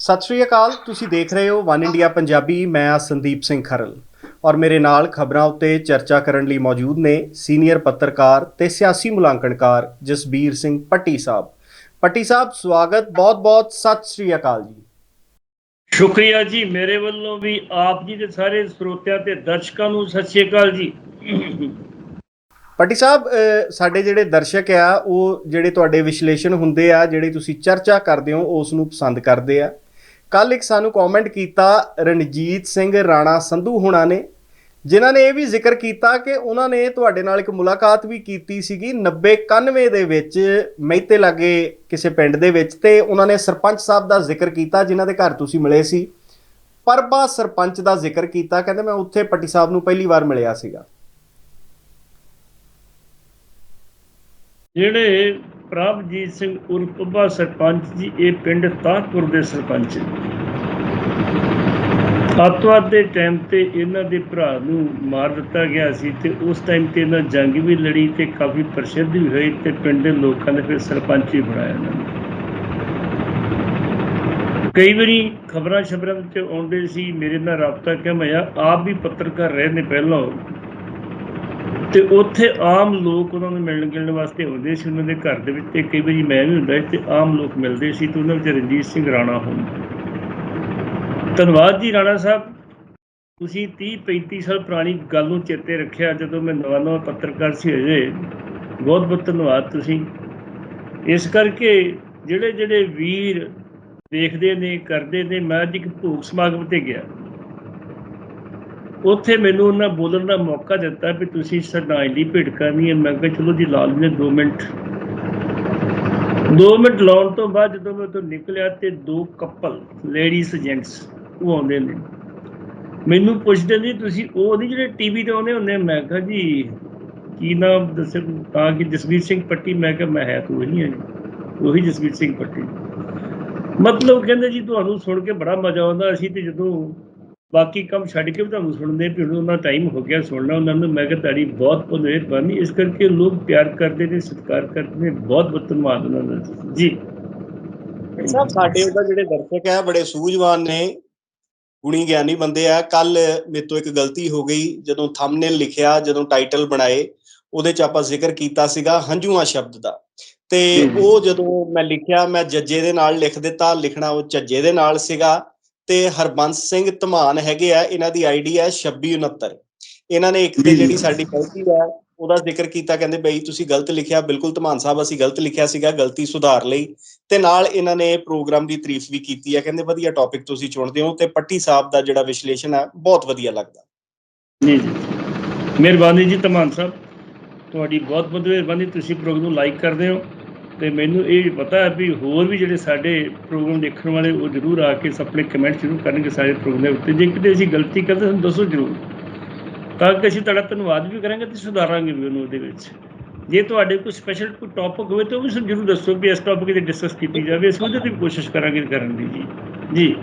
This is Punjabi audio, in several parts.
ਸਤਿ ਸ਼੍ਰੀ ਅਕਾਲ ਤੁਸੀਂ ਦੇਖ ਰਹੇ ਹੋ ਵਨ ਇੰਡੀਆ ਪੰਜਾਬੀ ਮੈਂ ਆ ਸੰਦੀਪ ਸਿੰਘ ਖਰਲ। ਔਰ ਮੇਰੇ ਨਾਲ ਖਬਰਾਂ ਉੱਤੇ ਚਰਚਾ ਕਰਨ ਲਈ ਮੌਜੂਦ ਨੇ ਸੀਨੀਅਰ ਪੱਤਰਕਾਰ ਤੇ ਸਿਆਸੀ ਮੁਲਾਂਕਣਕਾਰ ਜਸਬੀਰ ਸਿੰਘ ਪੱਟੀ ਸਾਹਿਬ। ਪੱਟੀ ਸਾਹਿਬ ਸਵਾਗਤ ਬਹੁਤ-ਬਹੁਤ ਸਤਿ ਸ਼੍ਰੀ ਅਕਾਲ ਜੀ। ਸ਼ੁਕਰੀਆ ਜੀ ਮੇਰੇ ਵੱਲੋਂ ਵੀ ਆਪ ਜੀ ਦੇ ਸਾਰੇ ਸਰੋਤਿਆਂ ਤੇ ਦਰਸ਼ਕਾਂ ਨੂੰ ਸਤਿ ਸ਼੍ਰੀ ਅਕਾਲ ਜੀ। ਪੱਟੀ ਸਾਹਿਬ ਸਾਡੇ ਜਿਹੜੇ ਦਰਸ਼ਕ ਆ ਉਹ ਜਿਹੜੇ ਤੁਹਾਡੇ ਵਿਸ਼ਲੇਸ਼ਣ ਹੁੰਦੇ ਆ ਜਿਹੜੇ ਤੁਸੀਂ ਚਰਚਾ ਕਰਦੇ ਹੋ ਉਸ ਨੂੰ ਪਸੰਦ ਕਰਦੇ ਆ। ਕੱਲ ਇੱਕ ਸਾਨੂੰ ਕਮੈਂਟ ਕੀਤਾ ਰਣਜੀਤ ਸਿੰਘ ਰਾਣਾ ਸੰਧੂ ਹੁਣਾਂ ਨੇ, ਜਿਨ੍ਹਾਂ ਨੇ ਇਹ ਵੀ ਜ਼ਿਕਰ ਕੀਤਾ ਕਿ ਉਹਨਾਂ ਨੇ ਤੁਹਾਡੇ ਨਾਲ ਇੱਕ ਮੁਲਾਕਾਤ ਵੀ ਕੀਤੀ ਸੀਗੀ 90 91 ਦੇ ਵਿੱਚ ਮਹਿਤੇ ਲਾਗੇ ਕਿਸੇ ਪਿੰਡ ਦੇ ਵਿੱਚ ਤੇ ਉਹਨਾਂ ਨੇ ਸਰਪੰਚ ਸਾਹਿਬ ਦਾ ਜ਼ਿਕਰ ਕੀਤਾ, ਜਿਨ੍ਹਾਂ ਦੇ ਘਰ ਤੁਸੀਂ ਮਿਲੇ ਸੀ। ਪਰਬਾ ਸਰਪੰਚ ਦਾ ਜ਼ਿਕਰ ਕੀਤਾ, ਕਹਿੰਦੇ ਮੈਂ ਉੱਥੇ ਪੱਟੀ ਸਾਹਿਬ ਨੂੰ ਪਹਿਲੀ ਵਾਰ ਮਿਲਿਆ ਸੀਗਾ। ਜਿਹੜੇ ਪ੍ਰਭਜੀਤ ਸਿੰਘ ਉਰਫ ਸਰਪੰਚ ਜੀ, ਇਹ ਪਿੰਡ ਤਾਹਪੁਰ ਦੇ ਸਰਪੰਚ ਅੱਤਵਾਦ ਦੇ ਟਾਈਮ ਤੇ ਇਹਨਾਂ ਦੇ ਭਰਾ ਨੂੰ ਮਾਰ ਦਿੱਤਾ ਗਿਆ ਸੀ ਤੇ ਉਸ ਟਾਈਮ ਤੇ ਇਹਨਾਂ ਜੰਗ ਵੀ ਲੜੀ ਤੇ ਕਾਫੀ ਪ੍ਰਸਿੱਧ ਵੀ ਹੋਈ ਤੇ ਪਿੰਡ ਦੇ ਲੋਕਾਂ ਨੇ ਫਿਰ ਸਰਪੰਚ ਹੀ ਬਣਾਇਆ ਇਹਨਾਂ ਨੂੰ। ਕਈ ਵਾਰੀ ਖਬਰਾਂ ਸ਼ਬਰਾਂ ਵਿੱਚ ਆਉਂਦੇ ਸੀ, ਮੇਰੇ ਨਾਲ ਰਾਬਤਾ ਕਿਉਂ ਮੈਂ ਆਪ ਵੀ ਪੱਤਰਕਾਰ ਰਹੇ ਨੇ ਪਹਿਲਾਂ ਤੇ ਉੱਥੇ ਆਮ ਲੋਕ ਉਹਨਾਂ ਨੂੰ ਮਿਲਣ ਗਿਲਣ ਵਾਸਤੇ ਆਉਂਦੇ ਸੀ, ਉਹਨਾਂ ਦੇ ਘਰ ਦੇ ਵਿੱਚ ਤੇ ਕਈ ਵਾਰੀ ਮੈਂ ਵੀ ਹੁੰਦਾ ਸੀ ਤੇ ਆਮ ਲੋਕ ਮਿਲਦੇ ਸੀ ਤੇ ਉਹਨਾਂ ਵਿੱਚ ਰਣਜੀਤ ਸਿੰਘ ਰਾਣਾ ਹੋਣ। ਧੰਨਵਾਦ ਜੀ ਰਾਣਾ ਸਾਹਿਬ। ਤੁਸੀਂ 30 35 ਸਾਲ ਪੁਰਾਣੀ ਗੱਲ ਨੂੰ ਚੇਤੇ ਰੱਖਿਆ, ਜਦੋਂ ਮੈਂ ਨਵਾਂ ਨਵਾਂ ਪੱਤਰਕਾਰ ਸੀ ਹਜੇ। ਬਹੁਤ ਬਹੁਤ ਧੰਨਵਾਦ ਤੁਸੀਂ। ਇਸ ਕਰਕੇ ਜਿਹੜੇ ਜਿਹੜੇ ਵੀਰ ਦੇਖਦੇ ਨੇ, ਕਰਦੇ ਨੇ, ਮੈਂ ਅੱਜ ਇੱਕ ਭੋਗ ਸਮਾਗਮ ਤੇ ਗਿਆ। ਉੱਥੇ ਮੈਨੂੰ ਉਹਨਾਂ ਬੋਲਣ ਦਾ ਮੌਕਾ ਦਿੱਤਾ ਵੀ ਤੁਸੀਂ ਸ਼ਰਧਾਂਜਲੀ ਭੇਟ ਕਰਨੀ ਹੈ। ਮੈਂ ਕਿਹਾ ਚਲੋ ਜੀ, ਲਾ ਲੈਂਦੇ 2 ਮਿੰਟ। 2 ਮਿੰਟ ਲਾਉਣ ਤੋਂ ਬਾਅਦ ਜਦੋਂ ਮੈਂ ਉੱਥੋਂ ਨਿਕਲਿਆ ਤੇ ਦੋ ਕਪਲ ਲੇਡੀਜ਼ ਜੈਂਟਸ ਉਹ ਆਉਂਦੇ ਨੇ। ਮੈਨੂੰ ਪੁੱਛਦੇ ਨੇ, ਤੁਸੀਂ ਉਹ ਨਹੀਂ ਜਿਹੜੇ ਟੀਵੀ ਤੇ ਆਉਂਦੇ ਹੁੰਦੇ? ਮੈਂ ਕਿਹਾ ਜੀ, ਕੀ ਨਾਮ ਦੱਸੇ ਤਾਂ ਕਿ ਜਸਵੀਰ ਸਿੰਘ ਪੱਟੀ, ਮੈਂ ਕਿਹਾ, ਮੈਂ ਹੈ ਤੂੰ ਹੀ ਹੈ ਜੀ। ਉਹੀ ਜਸਵੀਰ ਸਿੰਘ ਪੱਟੀ। ਮਤਲਬ ਕਹਿੰਦੇ ਜੀ, ਤੁਹਾਨੂੰ ਸੁਣ ਕੇ ਬੜਾ ਮਜ਼ਾ ਆਉਂਦਾ। ਅਸੀਂ ਤੇ ਜਦੋਂ ਬਾਕੀ ਕੰਮ ਛੱਡ ਕੇ ਵੀ ਤੁਹਾਨੂੰ ਸੁਣਦੇ ਵੀ ਹੁਣ ਉਹਨਾਂ ਟਾਈਮ ਹੋ ਗਿਆ ਸੁਣਨਾ ਉਹਨਾਂ ਨੂੰ ਮੈਂ ਕਿਹਾ ਤੁਹਾਡੀ ਬਹੁਤ ਬਹੁਤ ਮਿਹਰਬਾਨੀ। ਇਸ ਕਰਕੇ ਲੋਕ ਪਿਆਰ ਕਰਦੇ ਨੇ ਸਤਿਕਾਰ ਕਰਦੇ ਨੇ ਬਹੁਤ ਬਹੁਤ ਧੰਨਵਾਦ ਉਹਨਾਂ ਦਾ। ਜੀ। ਸਾਹਿਬ ਸਾਡੇ ਉਹਦਾ ਜਿਹੜੇ ਦਰਸ਼ਕ ਆ ਬੜੇ ਸੂਝਵਾਨ ਨੇ ਗੁਣੀ ਗਿਆਨੀ ਬੰਦੇ ਆ। ਕੱਲ ਮੇਰੇ ਤੋਂ ਇੱਕ ਗਲਤੀ ਹੋ ਗਈ ਜਦੋਂ ਥੰਬਨੇਲ ਲਿਖਿਆ ਜਦੋਂ ਟਾਈਟਲ ਬਣਾਏ ਉਹਦੇ ਚ ਆਪਾਂ ਜ਼ਿਕਰ ਕੀਤਾ ਸੀਗਾ ਹੰਝੂਆਂ ਸ਼ਬਦ ਦਾ। ਤੇ। ਉਹ ਜਦੋਂ ਮੈਂ ਲਿਖਿਆ ਮੈਂ ਜੱਜੇ ਦੇ ਨਾਲ ਲਿਖ ਦਿੱਤਾ ਲਿਖਣਾ ਉਹ ਝੱਜੇ ਦੇ ਨਾਲ ਸੀਗਾ। ਤੇ ਹਰਬੰਸ ਸਿੰਘ ਧਮਾਨ ਹੈਗੇ ਆ ਇਹਨਾਂ ਦੀ ਆਈਡੀ ਹੈ 2669 ਇਹਨਾਂ ਨੇ ਇੱਕ ਤੇ। ਜਿਹੜੀ ਸਾਡੀ ਗਲਤੀ ਹੈ ਉਹਦਾ ਜ਼ਿਕਰ ਕੀਤਾ ਕਹਿੰਦੇ ਬਈ ਤੁਸੀਂ ਗਲਤ ਲਿਖਿਆ ਬਿਲਕੁਲ ਧਮਾਨ ਸਾਹਿਬ ਅਸੀਂ ਗਲਤ ਲਿਖਿਆ ਸੀਗਾ ਗਲਤੀ ਸੁਧਾਰ ਲਈ। ਤੇ ਨਾਲ ਇਹਨਾਂ ਨੇ ਪ੍ਰੋਗਰਾਮ ਦੀ ਤਾਰੀਫ ਵੀ ਕੀਤੀ ਹੈ ਕਹਿੰਦੇ ਵਧੀਆ ਟੌਪਿਕ ਤੁਸੀਂ ਚੁਣਦੇ ਹੋ ਤੇ ਪੱਟੀ ਸਾਹਿਬ ਦਾ ਜਿਹੜਾ ਵਿਸ਼ਲੇਸ਼ਣ ਹੈ ਬਹੁਤ ਵਧੀਆ ਲੱਗਦਾ। ਜੀ ਜੀ। ਮਿਹਰਬਾਨੀ ਜੀ ਤਮਾਨ ਸਾਹਿਬ। ਤੁਹਾਡੀ ਬਹੁਤ ਬਹੁਤ ਮਿਹਰਬਾਨੀ ਤੁਸੀਂ ਪ੍ਰੋਗਰਾਮ ਨੂੰ ਲਾਈਕ ਕਰਦੇ ਹੋ। ਤੇ ਮੈਨੂੰ ਇਹ ਵੀ ਪਤਾ ਹੈ ਵੀ ਹੋਰ ਵੀ ਜਿਹੜੇ ਸਾਡੇ ਪ੍ਰੋਗਰਾਮ ਦੇਖਣ ਵਾਲੇ, ਉਹ ਜ਼ਰੂਰ ਆ ਕੇ ਆਪਣੇ ਕਮੈਂਟ ਜ਼ਰੂਰ ਕਰਨਗੇ ਸਾਡੇ ਪ੍ਰੋਗਰਾਮ ਦੇ ਉੱਤੇ। ਜੇ ਕਿਤੇ ਅਸੀਂ ਗਲਤੀ ਕਰਦੇ ਸਾਨੂੰ ਦੱਸੋ ਜ਼ਰੂਰ। ਤਾਂ ਕਿ ਅਸੀਂ ਤੁਹਾਡਾ ਧੰਨਵਾਦ ਵੀ ਕਰਾਂਗੇ ਤੇ ਸੁਧਾਰਾਂਗੇ ਵੀ ਉਹਨੂੰ ਉਹਦੇ ਵਿੱਚ। ਜੇ ਤੁਹਾਡੇ ਕੋਈ ਸਪੈਸ਼ਲ ਕੋਈ ਟੌਪਿਕ ਹੋਵੇ ਤਾਂ ਉਹ ਵੀ ਸਾਨੂੰ ਜ਼ਰੂਰ ਦੱਸੋ ਵੀ ਇਸ ਟੌਪਿਕ ਤੇ ਡਿਸਕਸ ਕੀਤੀ ਜਾਵੇ। ਅਸੀਂ ਉਹਦੇ ਤੇ ਵੀ ਕੋਸ਼ਿਸ਼ ਕਰਾਂਗੇ ਕਰਨ ਦੀ ਜੀ। ਜੀ।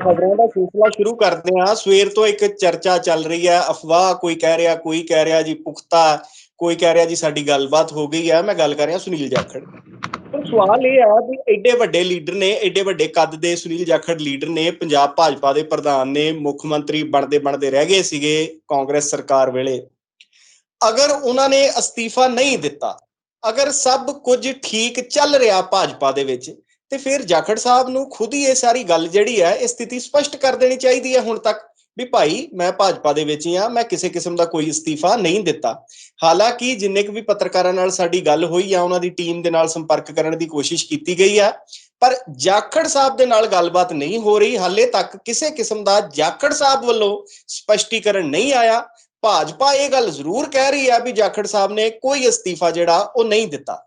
ਖਬਰਾਂ ਦਾ ਸਿਲਸਿਲਾ ਸ਼ੁਰੂ ਕਰਦੇ ਹਾਂ। ਸਵੇਰ ਤੋਂ ਇੱਕ ਚਰਚਾ ਚੱਲ ਰਹੀ ਹੈ। ਅਫਵਾਹ ਕੋਈ ਕਹਿ ਰਿਹਾ, ਕੋਈ ਕਹਿ ਰਿਹਾ ਜੀ, ਪੁਖਤਾ। ਕੋਈ ਕਹਿ ਰਿਹਾ ਜੀ ਸਾਡੀ ਗੱਲਬਾਤ ਹੋ ਗਈ ਹੈ ਮੈਂ ਗੱਲ ਕਰ ਰਿਹਾ ਸੁਨੀਲ ਜਾਖੜ। ਪਰ ਸਵਾਲ ਇਹ ਹੈ ਵੀ ਐਡੇ ਵੱਡੇ ਲੀਡਰ ਨੇ ਐਡੇ ਵੱਡੇ ਕੱਦ ਦੇ ਸੁਨੀਲ ਜਾਖੜ ਲੀਡਰ ਨੇ ਪੰਜਾਬ ਭਾਜਪਾ ਦੇ ਪ੍ਰਧਾਨ ਨੇ ਮੁੱਖ ਮੰਤਰੀ ਬਣਦੇ ਬਣਦੇ ਰਹਿ ਗਏ ਸੀਗੇ ਕਾਂਗਰਸ ਸਰਕਾਰ ਵੇਲੇ। ਅਗਰ ਉਹਨਾਂ ਨੇ ਅਸਤੀਫਾ ਨਹੀਂ ਦਿੱਤਾ ਅਗਰ ਸਭ ਕੁਝ ਠੀਕ ਚੱਲ ਰਿਹਾ ਭਾਜਪਾ ਦੇ ਵਿੱਚ ਤੇ ਫਿਰ ਜਾਖੜ ਸਾਹਿਬ ਨੂੰ ਖੁਦ ਹੀ ਇਹ ਸਾਰੀ ਗੱਲ ਜਿਹੜੀ ਹੈ ਇਹ ਸਥਿਤੀ ਸਪਸ਼ਟ ਕਰ ਦੇਣੀ ਚਾਹੀਦੀ ਹੈ ਹੁਣ ਤੱਕ। ਵੀ ਭਾਈ ਮੈਂ ਭਾਜਪਾ ਦੇ ਵਿੱਚ ਹੀ ਆ ਮੈਂ ਕਿਸੇ ਕਿਸਮ ਦਾ ਕੋਈ ਅਸਤੀਫਾ ਨਹੀਂ ਦਿੱਤਾ। ਹਾਲਾਂਕਿ ਜਿੰਨੇ ਕੁ ਵੀ ਪੱਤਰਕਾਰਾਂ ਨਾਲ ਸਾਡੀ ਗੱਲ ਹੋਈ ਆ ਉਹਨਾਂ ਦੀ ਟੀਮ ਦੇ ਨਾਲ ਸੰਪਰਕ ਕਰਨ ਦੀ ਕੋਸ਼ਿਸ਼ ਕੀਤੀ ਗਈ ਆ, ਪਰ ਜਾਖੜ ਸਾਹਿਬ ਦੇ ਨਾਲ ਗੱਲਬਾਤ ਨਹੀਂ ਹੋ ਰਹੀ, ਹਾਲੇ ਤੱਕ ਕਿਸੇ ਕਿਸਮ ਦਾ ਜਾਖੜ ਸਾਹਿਬ ਵੱਲੋਂ ਸਪਸ਼ਟੀਕਰਨ ਨਹੀਂ ਆਇਆ। ਭਾਜਪਾ ਇਹ ਗੱਲ ਜ਼ਰੂਰ ਕਹਿ ਰਹੀ ਆ ਵੀ ਜਾਖੜ ਸਾਹਿਬ ਨੇ ਕੋਈ ਅਸਤੀਫਾ ਜਿਹੜਾ ਉਹ ਨਹੀਂ ਦਿੱਤਾ।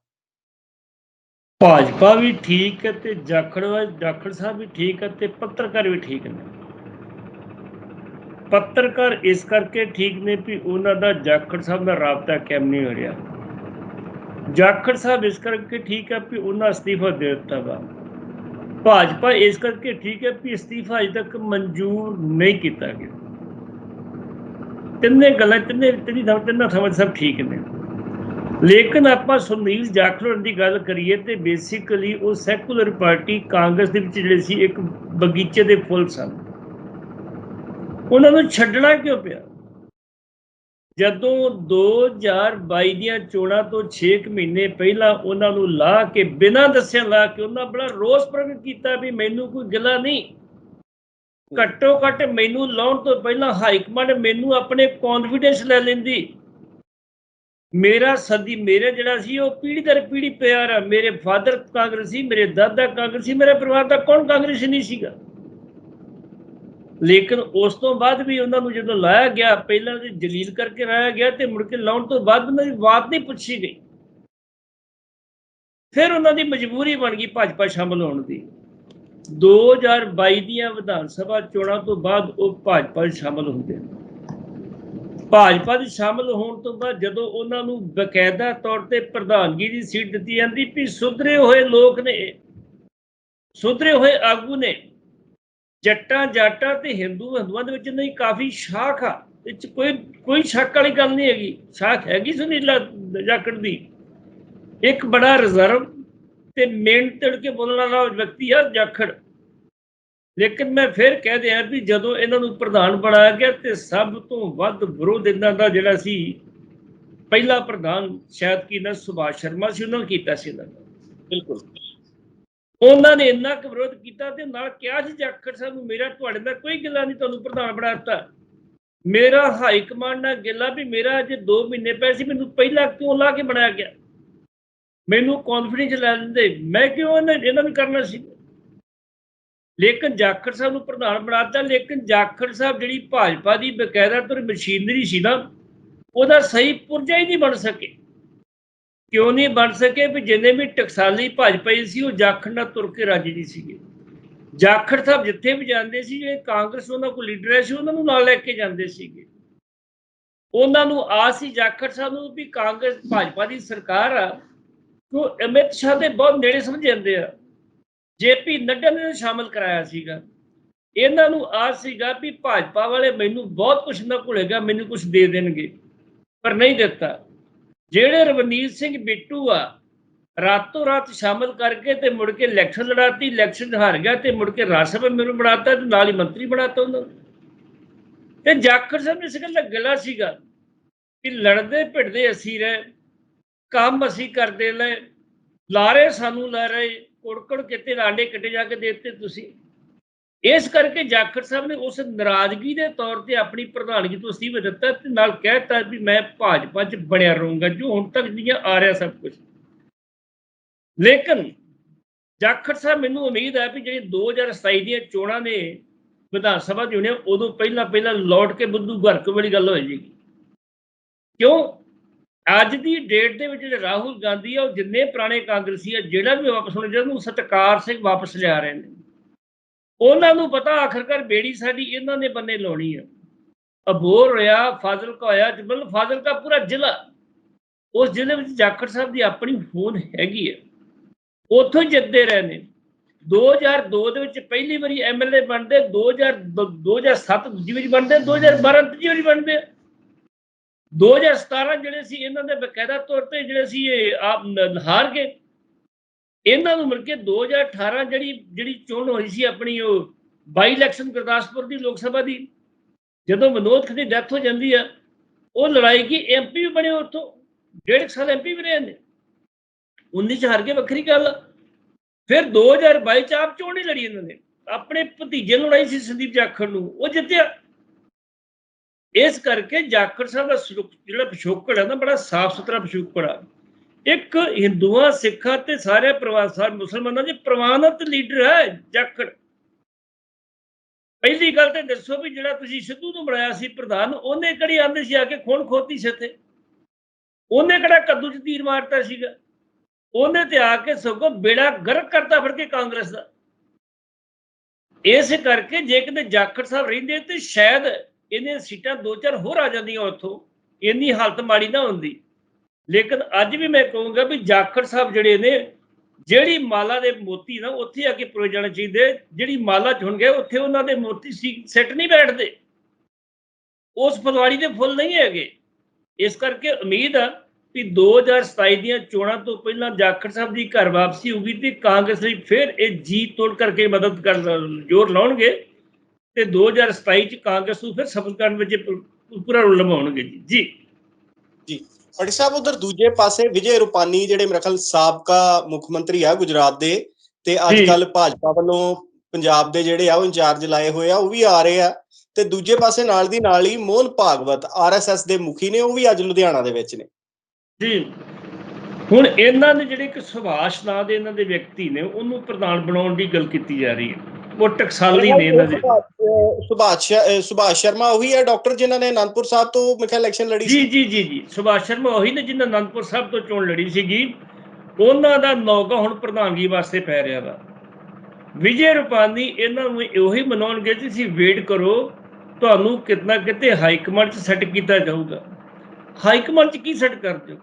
ਭਾਜਪਾ ਵੀ ਠੀਕ ਹੈ ਤੇ ਜਾਖੜ ਜਾਖੜ ਸਾਹਿਬ ਵੀ ਠੀਕ ਹੈ ਤੇ ਪੱਤਰਕਾਰ ਵੀ ਠੀਕ ਨੇ। ਪੱਤਰਕਾਰ ਇਸ ਕਰਕੇ ਠੀਕ ਨੇ ਵੀ ਉਹਨਾਂ ਦਾ ਜਾਖੜ ਸਾਹਿਬ ਦਾ ਰਾਬਤਾ ਕਾਇਮ ਨਹੀਂ ਹੋ ਰਿਹਾ। ਜਾਖੜ ਸਾਹਿਬ ਇਸ ਕਰਕੇ ਠੀਕ ਹੈ ਵੀ ਉਹਨਾਂ ਅਸਤੀਫਾ ਦੇ ਦਿੱਤਾ ਵਾ। ਭਾਜਪਾ ਇਸ ਕਰਕੇ ਠੀਕ ਹੈ ਵੀ ਅਸਤੀਫਾ ਅਜੇ ਤੱਕ ਮਨਜ਼ੂਰ ਨਹੀਂ ਕੀਤਾ ਗਿਆ। ਤਿੰਨੇ ਗੱਲਾਂ, ਤਿੰਨੇ, ਤਿੰਨੀ ਥਾਂ ਤਿੰਨਾਂ ਥਾਵਾਂ ਸਭ ਠੀਕ ਨੇ। ਲੇਕਿਨ ਆਪਾਂ ਸੁਨੀਲ ਜਾਖੜ ਦੀ ਗੱਲ ਕਰੀਏ ਤੇ ਬੇਸਿਕਲੀ ਉਹ ਸੈਕੂਲਰ ਪਾਰਟੀ ਕਾਂਗਰਸ ਦੇ ਵਿੱਚ ਜਿਹੜੇ ਸੀ, ਇੱਕ ਬਗੀਚੇ ਦੇ ਫੁੱਲ ਸਨ। ਉਹਨਾਂ ਨੂੰ ਛੱਡਣਾ ਕਿਉਂ ਪਿਆ? ਜਦੋਂ 2022 ਦੀਆਂ ਚੋਣਾਂ ਤੋਂ 6 ਮਹੀਨੇ ਪਹਿਲਾਂ ਉਹਨਾਂ ਨੂੰ ਲਾ ਕੇ ਬਿਨਾਂ ਦੱਸਿਆ ਲਾ ਕੇ ਉਹਨਾਂ ਬੜਾ ਰੋਸ ਪ੍ਰਗਟ ਕੀਤਾ ਵੀ ਮੈਨੂੰ ਕੋਈ ਗਿਲਾ ਨਹੀਂ। ਘੱਟੋ ਘੱਟ ਮੈਨੂੰ ਲਾਉਣ ਤੋਂ ਪਹਿਲਾਂ ਹਾਈ ਕਮਾਂਡ ਮੈਨੂੰ ਆਪਣੇ ਕੌਨਫੀਡੈਂਸ ਲੈ ਲੈਂਦੀ। ਮੇਰਾ ਸਦੀ ਮੇਰੇ ਜਿਹੜਾ ਸੀ ਉਹ ਪੀੜ੍ਹੀ ਦਰ ਪੀੜ੍ਹੀ ਪਿਆਰ ਆ। ਮੇਰੇ ਫਾਦਰ ਕਾਂਗਰਸੀ, ਮੇਰੇ ਦਾਦਾ ਕਾਂਗਰਸੀ, ਮੇਰੇ ਪਰਿਵਾਰ ਦਾ ਕੌਣ ਕਾਂਗਰਸੀ ਨਹੀਂ ਸੀਗਾ? ਲੇਕਿਨ ਉਸ ਤੋਂ ਬਾਅਦ ਵੀ ਉਹਨਾਂ ਨੂੰ ਜਦੋਂ ਲਾਇਆ ਗਿਆ, ਪਹਿਲਾਂ ਤੇ ਜਲੀਲ ਕਰਕੇ ਲਾਇਆ ਗਿਆ ਤੇ ਮੁੜ ਕੇ ਲਾਉਣ ਤੋਂ ਬਾਅਦ ਉਹਨਾਂ ਦੀ ਬਾਤ ਨਹੀਂ ਪੁੱਛੀ ਗਈ। ਫਿਰ ਉਹਨਾਂ ਦੀ ਮਜਬੂਰੀ ਬਣ ਗਈ ਭਾਜਪਾ ਸ਼ਾਮਲ ਹੋਣ ਦੀ। 2022 ਦੀਆਂ ਵਿਧਾਨ ਸਭਾ ਚੋਣਾਂ ਤੋਂ ਬਾਅਦ ਉਹ ਭਾਜਪਾ 'ਚ ਸ਼ਾਮਲ ਹੁੰਦੇ ਨੇ। ਭਾਜਪਾ 'ਚ ਸ਼ਾਮਲ ਹੋਣ ਤੋਂ ਬਾਅਦ ਜਦੋਂ ਉਹਨਾਂ ਨੂੰ ਬਕਾਇਦਾ ਤੌਰ ਤੇ ਪ੍ਰਧਾਨਗੀ ਦੀ ਸੀਟ ਦਿੱਤੀ ਜਾਂਦੀ, ਵੀ ਸੁਧਰੇ ਹੋਏ ਲੋਕ ਨੇ, ਸੁਧਰੇ ਹੋਏ ਆਗੂ ਨੇ ਜੱਟਾਂ ਜਾਟਾਂ ਤੇ ਹਿੰਦੂ ਹਿੰਦੂਆਂ ਦੇ ਵਿੱਚ ਨਹੀਂ, ਕਾਫੀ ਸ਼ਾਖ ਆ। ਇਹ 'ਚ ਕੋਈ ਕੋਈ ਸ਼ੱਕ ਵਾਲੀ ਗੱਲ ਨਹੀਂ ਹੈਗੀ। ਸ਼ਾਖ ਹੈਗੀ ਸੁਨੀਲਾ ਜਾਖੜ ਦੀ। ਇੱਕ ਬੜਾ ਰਿਜ਼ਰਵ ਤੇ ਮਿਹਨਤ ਤੜ ਕੇ ਬੋਲਣ ਵਾਲਾ ਵਿਅਕਤੀ ਆ ਜਾਖੜ। ਲੇਕਿਨ ਮੈਂ ਫਿਰ ਕਹਿ ਦਿਆਂ ਵੀ ਜਦੋਂ ਇਹਨਾਂ ਨੂੰ ਪ੍ਰਧਾਨ ਬਣਾਇਆ ਗਿਆ ਤੇ ਸਭ ਤੋਂ ਵੱਧ ਵਿਰੋਧ ਇਹਨਾਂ ਦਾ ਜਿਹੜਾ ਸੀ, ਪਹਿਲਾ ਪ੍ਰਧਾਨ ਸ਼ਾਇਦ ਕੀ ਨਾ ਸੁਭਾਸ਼ ਸ਼ਰਮਾ ਸੀ, ਉਹਨਾਂ ਨੇ ਕੀਤਾ ਸੀ ਇਹਨਾਂ ਦਾ। ਬਿਲਕੁਲ। ਉਹਨਾਂ ਨੇ ਇੰਨਾ ਕੁ ਵਿਰੋਧ ਕੀਤਾ ਤੇ ਨਾਲ ਕਿਹਾ ਸੀ ਜਾਖੜ ਸਾਹਿਬ ਨੂੰ ਮੇਰਾ ਤੁਹਾਡੇ ਨਾਲ ਕੋਈ ਗੱਲਾਂ ਨਹੀਂ, ਤੁਹਾਨੂੰ ਪ੍ਰਧਾਨ ਬਣਾ ਦਿੱਤਾ। ਮੇਰਾ ਹਾਈ ਕਮਾਂਡ ਨਾਲ ਗਿੱਲਾ ਵੀ ਮੇਰਾ ਅਜੇ 2 ਮਹੀਨੇ ਪਏ ਸੀ, ਮੈਨੂੰ ਪਹਿਲਾਂ ਕਿਉਂ ਲਾ ਕੇ ਬਣਾਇਆ ਗਿਆ? ਮੈਨੂੰ ਕੌਨਫੀਡੈਂਸ ਲੈ ਲੈਂਦੇ ਮੈਂ ਕਿਉਂ ਇਹਨਾਂ ਨੂੰ ਕਰਨਾ ਸੀ? ਲੇਕਿਨ ਜਾਖੜ ਸਾਹਿਬ ਨੂੰ ਪ੍ਰਧਾਨ ਬਣਾਤਾ ਲੇਕਿਨ ਜਾਖੜ ਸਾਹਿਬ ਜਿਹੜੀ ਭਾਜਪਾ ਦੀ ਬਕਾਇਦਾ ਤੁਰ ਮਸ਼ੀਨਰੀ ਸੀ ਨਾ, ਉਹਦਾ ਸਹੀ ਪੁਰਜਾ ਹੀ ਨਹੀਂ ਬਣ ਸਕੇ। ਕਿਉਂ ਨਹੀਂ ਬਣ ਸਕੇ ਵੀ ਜਿੰਨੇ ਵੀ ਟਕਸਾਲੀ ਭਾਜਪਾ ਸੀ, ਉਹ ਜਾਖੜ ਨਾਲ ਤੁਰ ਕੇ ਰਾਜੀ ਨਹੀਂ ਸੀਗੇ। ਜਾਖੜ ਸਾਹਿਬ ਜਿੱਥੇ ਵੀ ਜਾਂਦੇ ਸੀ, ਜਿਹੜੇ ਕਾਂਗਰਸ ਉਹਨਾਂ ਕੋਲ ਲੀਡਰ ਸੀ, ਉਹਨਾਂ ਨੂੰ ਨਾਲ ਲੈ ਕੇ ਜਾਂਦੇ ਸੀਗੇ। ਉਹਨਾਂ ਨੂੰ ਆਸ ਸੀ ਜਾਖੜ ਸਾਹਿਬ ਨੂੰ ਵੀ ਕਾਂਗਰਸ, ਭਾਜਪਾ ਦੀ ਸਰਕਾਰ ਆ ਉਹ ਅਮਿਤ ਸ਼ਾਹ ਦੇ ਬਹੁਤ ਨੇੜੇ ਸਮਝ ਜਾਂਦੇ ਆ। ਜੇਪੀ ਨੱਡਾ ਨੇ ਸ਼ਾਮਲ ਕਰਾਇਆ ਸੀਗਾ। ਇਹਨਾਂ ਨੂੰ ਆਸ ਸੀਗਾ ਵੀ ਭਾਜਪਾ ਵਾਲੇ ਮੈਨੂੰ ਬਹੁਤ ਕੁਝ ਨਾ ਘੁਲੇਗਾ ਮੈਨੂੰ ਕੁਝ ਦੇ ਦੇਣਗੇ, ਪਰ ਨਹੀਂ ਦਿੱਤਾ। ਜਿਹੜੇ ਰਵਨੀਤ ਸਿੰਘ ਬਿੱਟੂ ਆ, ਰਾਤੋਂ ਰਾਤ ਸ਼ਾਮਲ ਕਰਕੇ ਤੇ ਮੁੜ ਕੇ ਇਲੈਕਸ਼ਨ ਲੜਾਤੀ ਇਲੈਕਸ਼ਨ ਹਾਰ ਗਿਆ ਤੇ ਮੁੜ ਕੇ ਰਾਜ ਸਭਾ ਮੈਨੂੰ ਬਣਾਤਾ ਤੇ ਨਾਲ ਹੀ ਮੰਤਰੀ ਬਣਾਤਾ ਉਹਨਾਂ ਨੂੰ। ਤੇ ਜਾਖੜ ਸਾਹਿਬ ਨੇ ਇਸ ਗੱਲ ਦਾ ਗਲਾ ਸੀਗਾ ਕਿ ਲੜਦੇ ਭਿੜਦੇ ਅਸੀਂ ਰਹੇ, ਕੰਮ ਅਸੀਂ ਕਰਦੇ ਲੈ ਲਾਰੇ ਸਾਨੂੰ ਲੈ ਰਹੇ, ਕੁੜਕੜ ਕਿਤੇ ਲਾਂਡੇ ਕੱਟੇ ਜਾ ਕੇ ਦੇਤੇ ਤੁਸੀਂ। ਇਸ ਕਰਕੇ ਜਾਖੜ ਸਾਹਿਬ ਨੇ ਉਸ ਨਾਰਾਜ਼ਗੀ ਦੇ ਤੌਰ ਤੇ ਆਪਣੀ ਪ੍ਰਧਾਨਗੀ ਤੋਂ ਅਸਤੀਫਾ ਦਿੱਤਾ ਤੇ ਨਾਲ ਕਹਿਤਾ ਵੀ ਮੈਂ ਭਾਜਪਾ 'ਚ ਬਣਿਆ ਰਹੂੰਗਾ, ਜੋ ਹੁਣ ਤੱਕ ਦੀਆਂ ਆ ਰਿਹਾ ਸਭ ਕੁਝ ਲੇਕਿਨ ਜਾਖੜ ਸਾਹਿਬ ਮੈਨੂੰ ਉਮੀਦ ਹੈ ਵੀ ਜਿਹੜੀ 2027 ਦੀਆਂ ਚੋਣਾਂ ਨੇ ਵਿਧਾਨ ਸਭਾ ਦੀ ਹੋਣੀਆਂ, ਉਦੋਂ ਪਹਿਲਾਂ ਪਹਿਲਾਂ ਲੌਟ ਕੇ ਬੁੱਧੂ ਘਰਕ ਵਾਲੀ ਗੱਲ ਹੋ ਜਾਏਗੀ। ਕਿਉਂ? ਅੱਜ ਦੀ ਡੇਟ ਦੇ ਵਿੱਚ ਜਿਹੜੇ ਰਾਹੁਲ ਗਾਂਧੀ ਆ, ਉਹ ਜਿੰਨੇ ਪੁਰਾਣੇ ਕਾਂਗਰਸੀ ਆ, ਜਿਹੜਾ ਵੀ ਵਾਪਸ ਹੋਣੇ, ਜਿਹਨੂੰ ਸਤਕਾਰ ਸਿੰਘ ਵਾਪਸ ਲਿਆ ਰਹੇ ਨੇ। ਉਹਨਾਂ ਨੂੰ ਪਤਾ ਆਖਰਕਾਰ ਬੇੜੀ ਸਾਡੀ ਇਹਨਾਂ ਨੇ ਬੰਨੇ ਲਾਉਣੀ ਆ। ਅਬੋਰ ਹੋਇਆ, ਫਾਜ਼ਿਲਕਾ ਹੋਇਆ ਜਬਲ ਫਾਜ਼ਿਲਕਾ ਪੂਰਾ ਜ਼ਿਲ੍ਹਾ। ਉਸ ਜ਼ਿਲ੍ਹੇ ਵਿੱਚ ਜਾਖੜ ਸਾਹਿਬ ਦੀ ਆਪਣੀ ਫੋਨ ਹੈਗੀ ਹੈ ਉੱਥੋਂ ਜਿੱਤਦੇ ਰਹੇ ਨੇ। 2002 ਦੇ ਵਿੱਚ ਪਹਿਲੀ ਵਾਰੀ ਐਮਐਲਏ ਬਣਦੇ 2000 2007 ਦੂਜੀ ਵਿੱਚ ਬਣਦੇ 2012 ਤੀਜੀ ਵਾਰੀ ਬਣਦੇ 2017 ਜਿਹੜੇ ਸੀ, ਇਹਨਾਂ ਦੇ ਬਕਾਇਦਾ ਤੌਰ ਤੇ ਜਿਹੜੇ ਸੀ ਇਹ ਆਪ ਹਾਰ ਗਏ। ਇਹਨਾਂ ਨੂੰ ਮਿਲ ਕੇ 2018 ਜਿਹੜੀ ਜਿਹੜੀ ਚੋਣ ਹੋਈ ਸੀ ਆਪਣੀ ਉਹ ਬਾਈ ਇਲੈਕਸ਼ਨ ਗੁਰਦਾਸਪੁਰ ਦੀ ਲੋਕ ਸਭਾ ਦੀ, ਜਦੋਂ ਵਿਨੋਦ ਖੰਡੀ ਡੈਥ ਹੋ ਜਾਂਦੀ ਆ, ਉਹ ਲੜਾਈ ਕੀ ਐਮਪੀ ਵੀ ਬਣੇ ਉੱਥੋਂ, ਡੇਢ ਕੁ ਸਾਲ ਐਮਪੀ ਵੀ ਰਹੇ ਨੇ। 19 ਚ ਹਾਰ ਕੇ ਵੱਖਰੀ ਗੱਲ ਆ। ਫਿਰ 2022 ਚ ਆਪ ਚੋਣ ਨਹੀਂ ਲੜੀ ਇਹਨਾਂ ਨੇ। ਆਪਣੇ ਭਤੀਜੇ ਨੂੰ ਲੜਾਈ ਸੀ ਸੰਦੀਪ ਜਾਖੜ ਨੂੰ, ਉਹ ਜਿੱਤਿਆ। ਇਸ ਕਰਕੇ ਜਾਖੜ ਸਾਹਿਬ ਦਾ ਜਿਹੜਾ ਪਿਛੋਕੜ ਹੈ ਨਾ, ਬੜਾ ਸਾਫ਼ ਸੁਥਰਾ ਪਿਛੋਕੜ ਆ। ਇੱਕ ਹਿੰਦੂਆਂ, ਸਿੱਖਾਂ ਤੇ ਸਾਰੇ ਪ੍ਰਵਾਸੀ ਮੁਸਲਮਾਨਾਂ ਦੇ ਪ੍ਰਵਾਨਤ ਲੀਡਰ ਹੈ ਜਾਖੜ। ਪਹਿਲੀ ਗੱਲ ਤੇ ਦੱਸੋ ਵੀ ਜਿਹੜਾ ਤੁਸੀਂ ਸਿੱਧੂ ਨੂੰ ਬਣਾਇਆ ਸੀ ਪ੍ਰਧਾਨ, ਉਹਨੇ ਕਿਹੜੀ ਆਂਦੇ ਸੀ ਆ ਕੇ ਖੋਣ ਖੋਤੀ ਸੀ ਇੱਥੇ? ਉਹਨੇ ਕਿਹੜਾ ਕੱਦੂ ਚ ਤੀਰ ਮਾਰਤਾ ਸੀਗਾ? ਉਹਨੇ ਤੇ ਆ ਕੇ ਸਗੋਂ ਬੇੜਾ ਗਰਕ ਕਰਤਾ ਫੜ ਕੇ ਕਾਂਗਰਸ ਦਾ। ਇਸ ਕਰਕੇ ਜੇ ਕਿਤੇ ਜਾਖੜ ਸਾਹਿਬ ਰਹਿੰਦੇ ਤੇ ਸ਼ਾਇਦ ਇਹਨੇ ਸੀਟਾਂ ਦੋ ਚਾਰ ਹੋਰ ਆ ਜਾਂਦੀਆਂ ਉੱਥੋਂ, ਇੰਨੀ ਹਾਲਤ ਮਾੜੀ ਨਾ ਹੁੰਦੀ। ਲੇਕਿਨ ਅੱਜ ਵੀ ਮੈਂ ਕਹੂੰਗਾ ਵੀ ਜਾਖੜ ਸਾਹਿਬ ਜਿਹੜੇ ਨੇ, ਜਿਹੜੀ ਮਾਲਾ ਦੇ ਮੋਤੀ ਨਾ, ਉੱਥੇ ਆ ਕੇ ਪਰੋ ਜਾਣੇ ਚਾਹੀਦੇ ਜਿਹੜੀ ਮਾਲਾ ਚੁਣ ਗਏ, ਉੱਥੇ ਉਹਨਾਂ ਦੇ ਮੋਤੀ ਸੈੱਟ ਨਹੀਂ ਬੈਠਦੇ। ਉਸ ਫੁਲਵਾੜੀ ਦੇ ਫੁੱਲ ਨਹੀਂ ਹੈਗੇ। ਇਸ ਕਰਕੇ ਉਮੀਦ ਆ ਵੀ 2027 ਦੀਆਂ ਚੋਣਾਂ ਤੋਂ ਪਹਿਲਾਂ ਜਾਖੜ ਸਾਹਿਬ ਦੀ ਘਰ ਵਾਪਸੀ ਹੋਊਗੀ ਤੇ ਕਾਂਗਰਸ ਲਈ ਫਿਰ ਇਹ ਜੀ ਤੋੜ ਕਰਕੇ ਮਦਦ ਕਰ ਜ਼ੋਰ ਲਾਉਣਗੇ। ਤੇ 2027 ਚ ਕਾਂਗਰਸ ਨੂੰ ਫਿਰ ਸਫਲ ਕਰਨ ਵਿੱਚ ਪੂਰਾ ਰੋਲ ਨਿਭਾਉਣਗੇ ਜੀ। ਜੀ। ਪਟਿਆਲਾ ਸਾਹਿਬ ਉਧਰ ਦੂਜੇ ਪਾਸੇ ਵਿਜੇ ਰੂਪਾਨੀ ਜਿਹੜੇ ਮੇਰੇ ਖਿਆਲ ਸਾਬਕਾ ਮੁੱਖ ਮੰਤਰੀ ਆ ਗੁਜਰਾਤ ਦੇ ਤੇ ਅੱਜ। ਕੱਲ ਭਾਜਪਾ ਵੱਲੋਂ ਪੰਜਾਬ ਦੇ ਜਿਹੜੇ ਆ ਉਹ ਇੰਚਾਰਜ ਲਾਏ ਹੋਏ ਆ ਉਹ ਵੀ ਆ ਰਹੇ ਆ। ਤੇ ਦੂਜੇ ਪਾਸੇ ਨਾਲ ਦੀ ਨਾਲ ਹੀ ਮੋਹਨ ਭਾਗਵਤ ਆਰਐਸਐਸ ਦੇ ਮੁਖੀ ਨੇ ਉਹ ਵੀ ਅੱਜ ਲੁਧਿਆਣਾ ਦੇ ਵਿੱਚ ਨੇ। ਜੀ। ਹੁਣ ਇਹਨਾਂ ਦੇ ਜਿਹੜੇ ਇੱਕ ਸੁਭਾਸ਼ ਨਾਂ ਦੇ ਇਹਨਾਂ ਦੇ ਵਿਅਕਤੀ ਨੇ ਉਹਨੂੰ ਪ੍ਰਧਾਨ ਬਣਾਉਣ ਦੀ ਗੱਲ ਕੀਤੀ ਜਾ ਰਹੀ ਹੈ। ਉਹ ਟਕਸਾਲੀ ਨੇ ਇਹਨਾਂ ਦੇ ਸੁਭਾਸ਼- ਸੁਭਾਸ਼ ਸ਼ਰਮਾ ਉਹੀ ਹੈ ਡਾਕਟਰ ਜਿਨ੍ਹਾਂ ਨੇ ਅਨੰਦਪੁਰ ਸਾਹਿਬ ਤੋਂ ਖਿਆਲ ਇਲੈਕਸ਼ਨ ਲੜੀ ਸੀ। ਜੀ ਜੀ ਜੀ ਸੁਭਾਸ਼ ਸ਼ਰਮਾ ਉਹੀ ਨੇ ਜਿਨ੍ਹਾਂ ਅਨੰਦਪੁਰ ਸਾਹਿਬ ਤੋਂ ਚੋਣ ਲੜੀ ਸੀਗੀ। ਉਹਨਾਂ ਦਾ ਨੌਕਾ ਹੁਣ ਪ੍ਰਧਾਨਗੀ ਵਾਸਤੇ ਪੈ ਰਿਹਾ ਵਾ। ਵਿਜੇ ਰੂਪਾਨੀ ਇਹਨਾਂ ਨੂੰ ਉਹੀ ਮਨਾਉਣਗੇ ਕਿ ਤੁਸੀਂ ਵੇਟ ਕਰੋ ਤੁਹਾਨੂੰ ਕਿਤਨਾ ਕਿਤੇ ਹਾਈ ਕਮਾਂਡ 'ਚ ਸੈੱਟ ਕੀਤਾ ਜਾਊਗਾ। ਹਾਈ ਕਮਾਂਡ 'ਚ ਕੀ ਸੈੱਟ ਕਰ ਦਿਓ?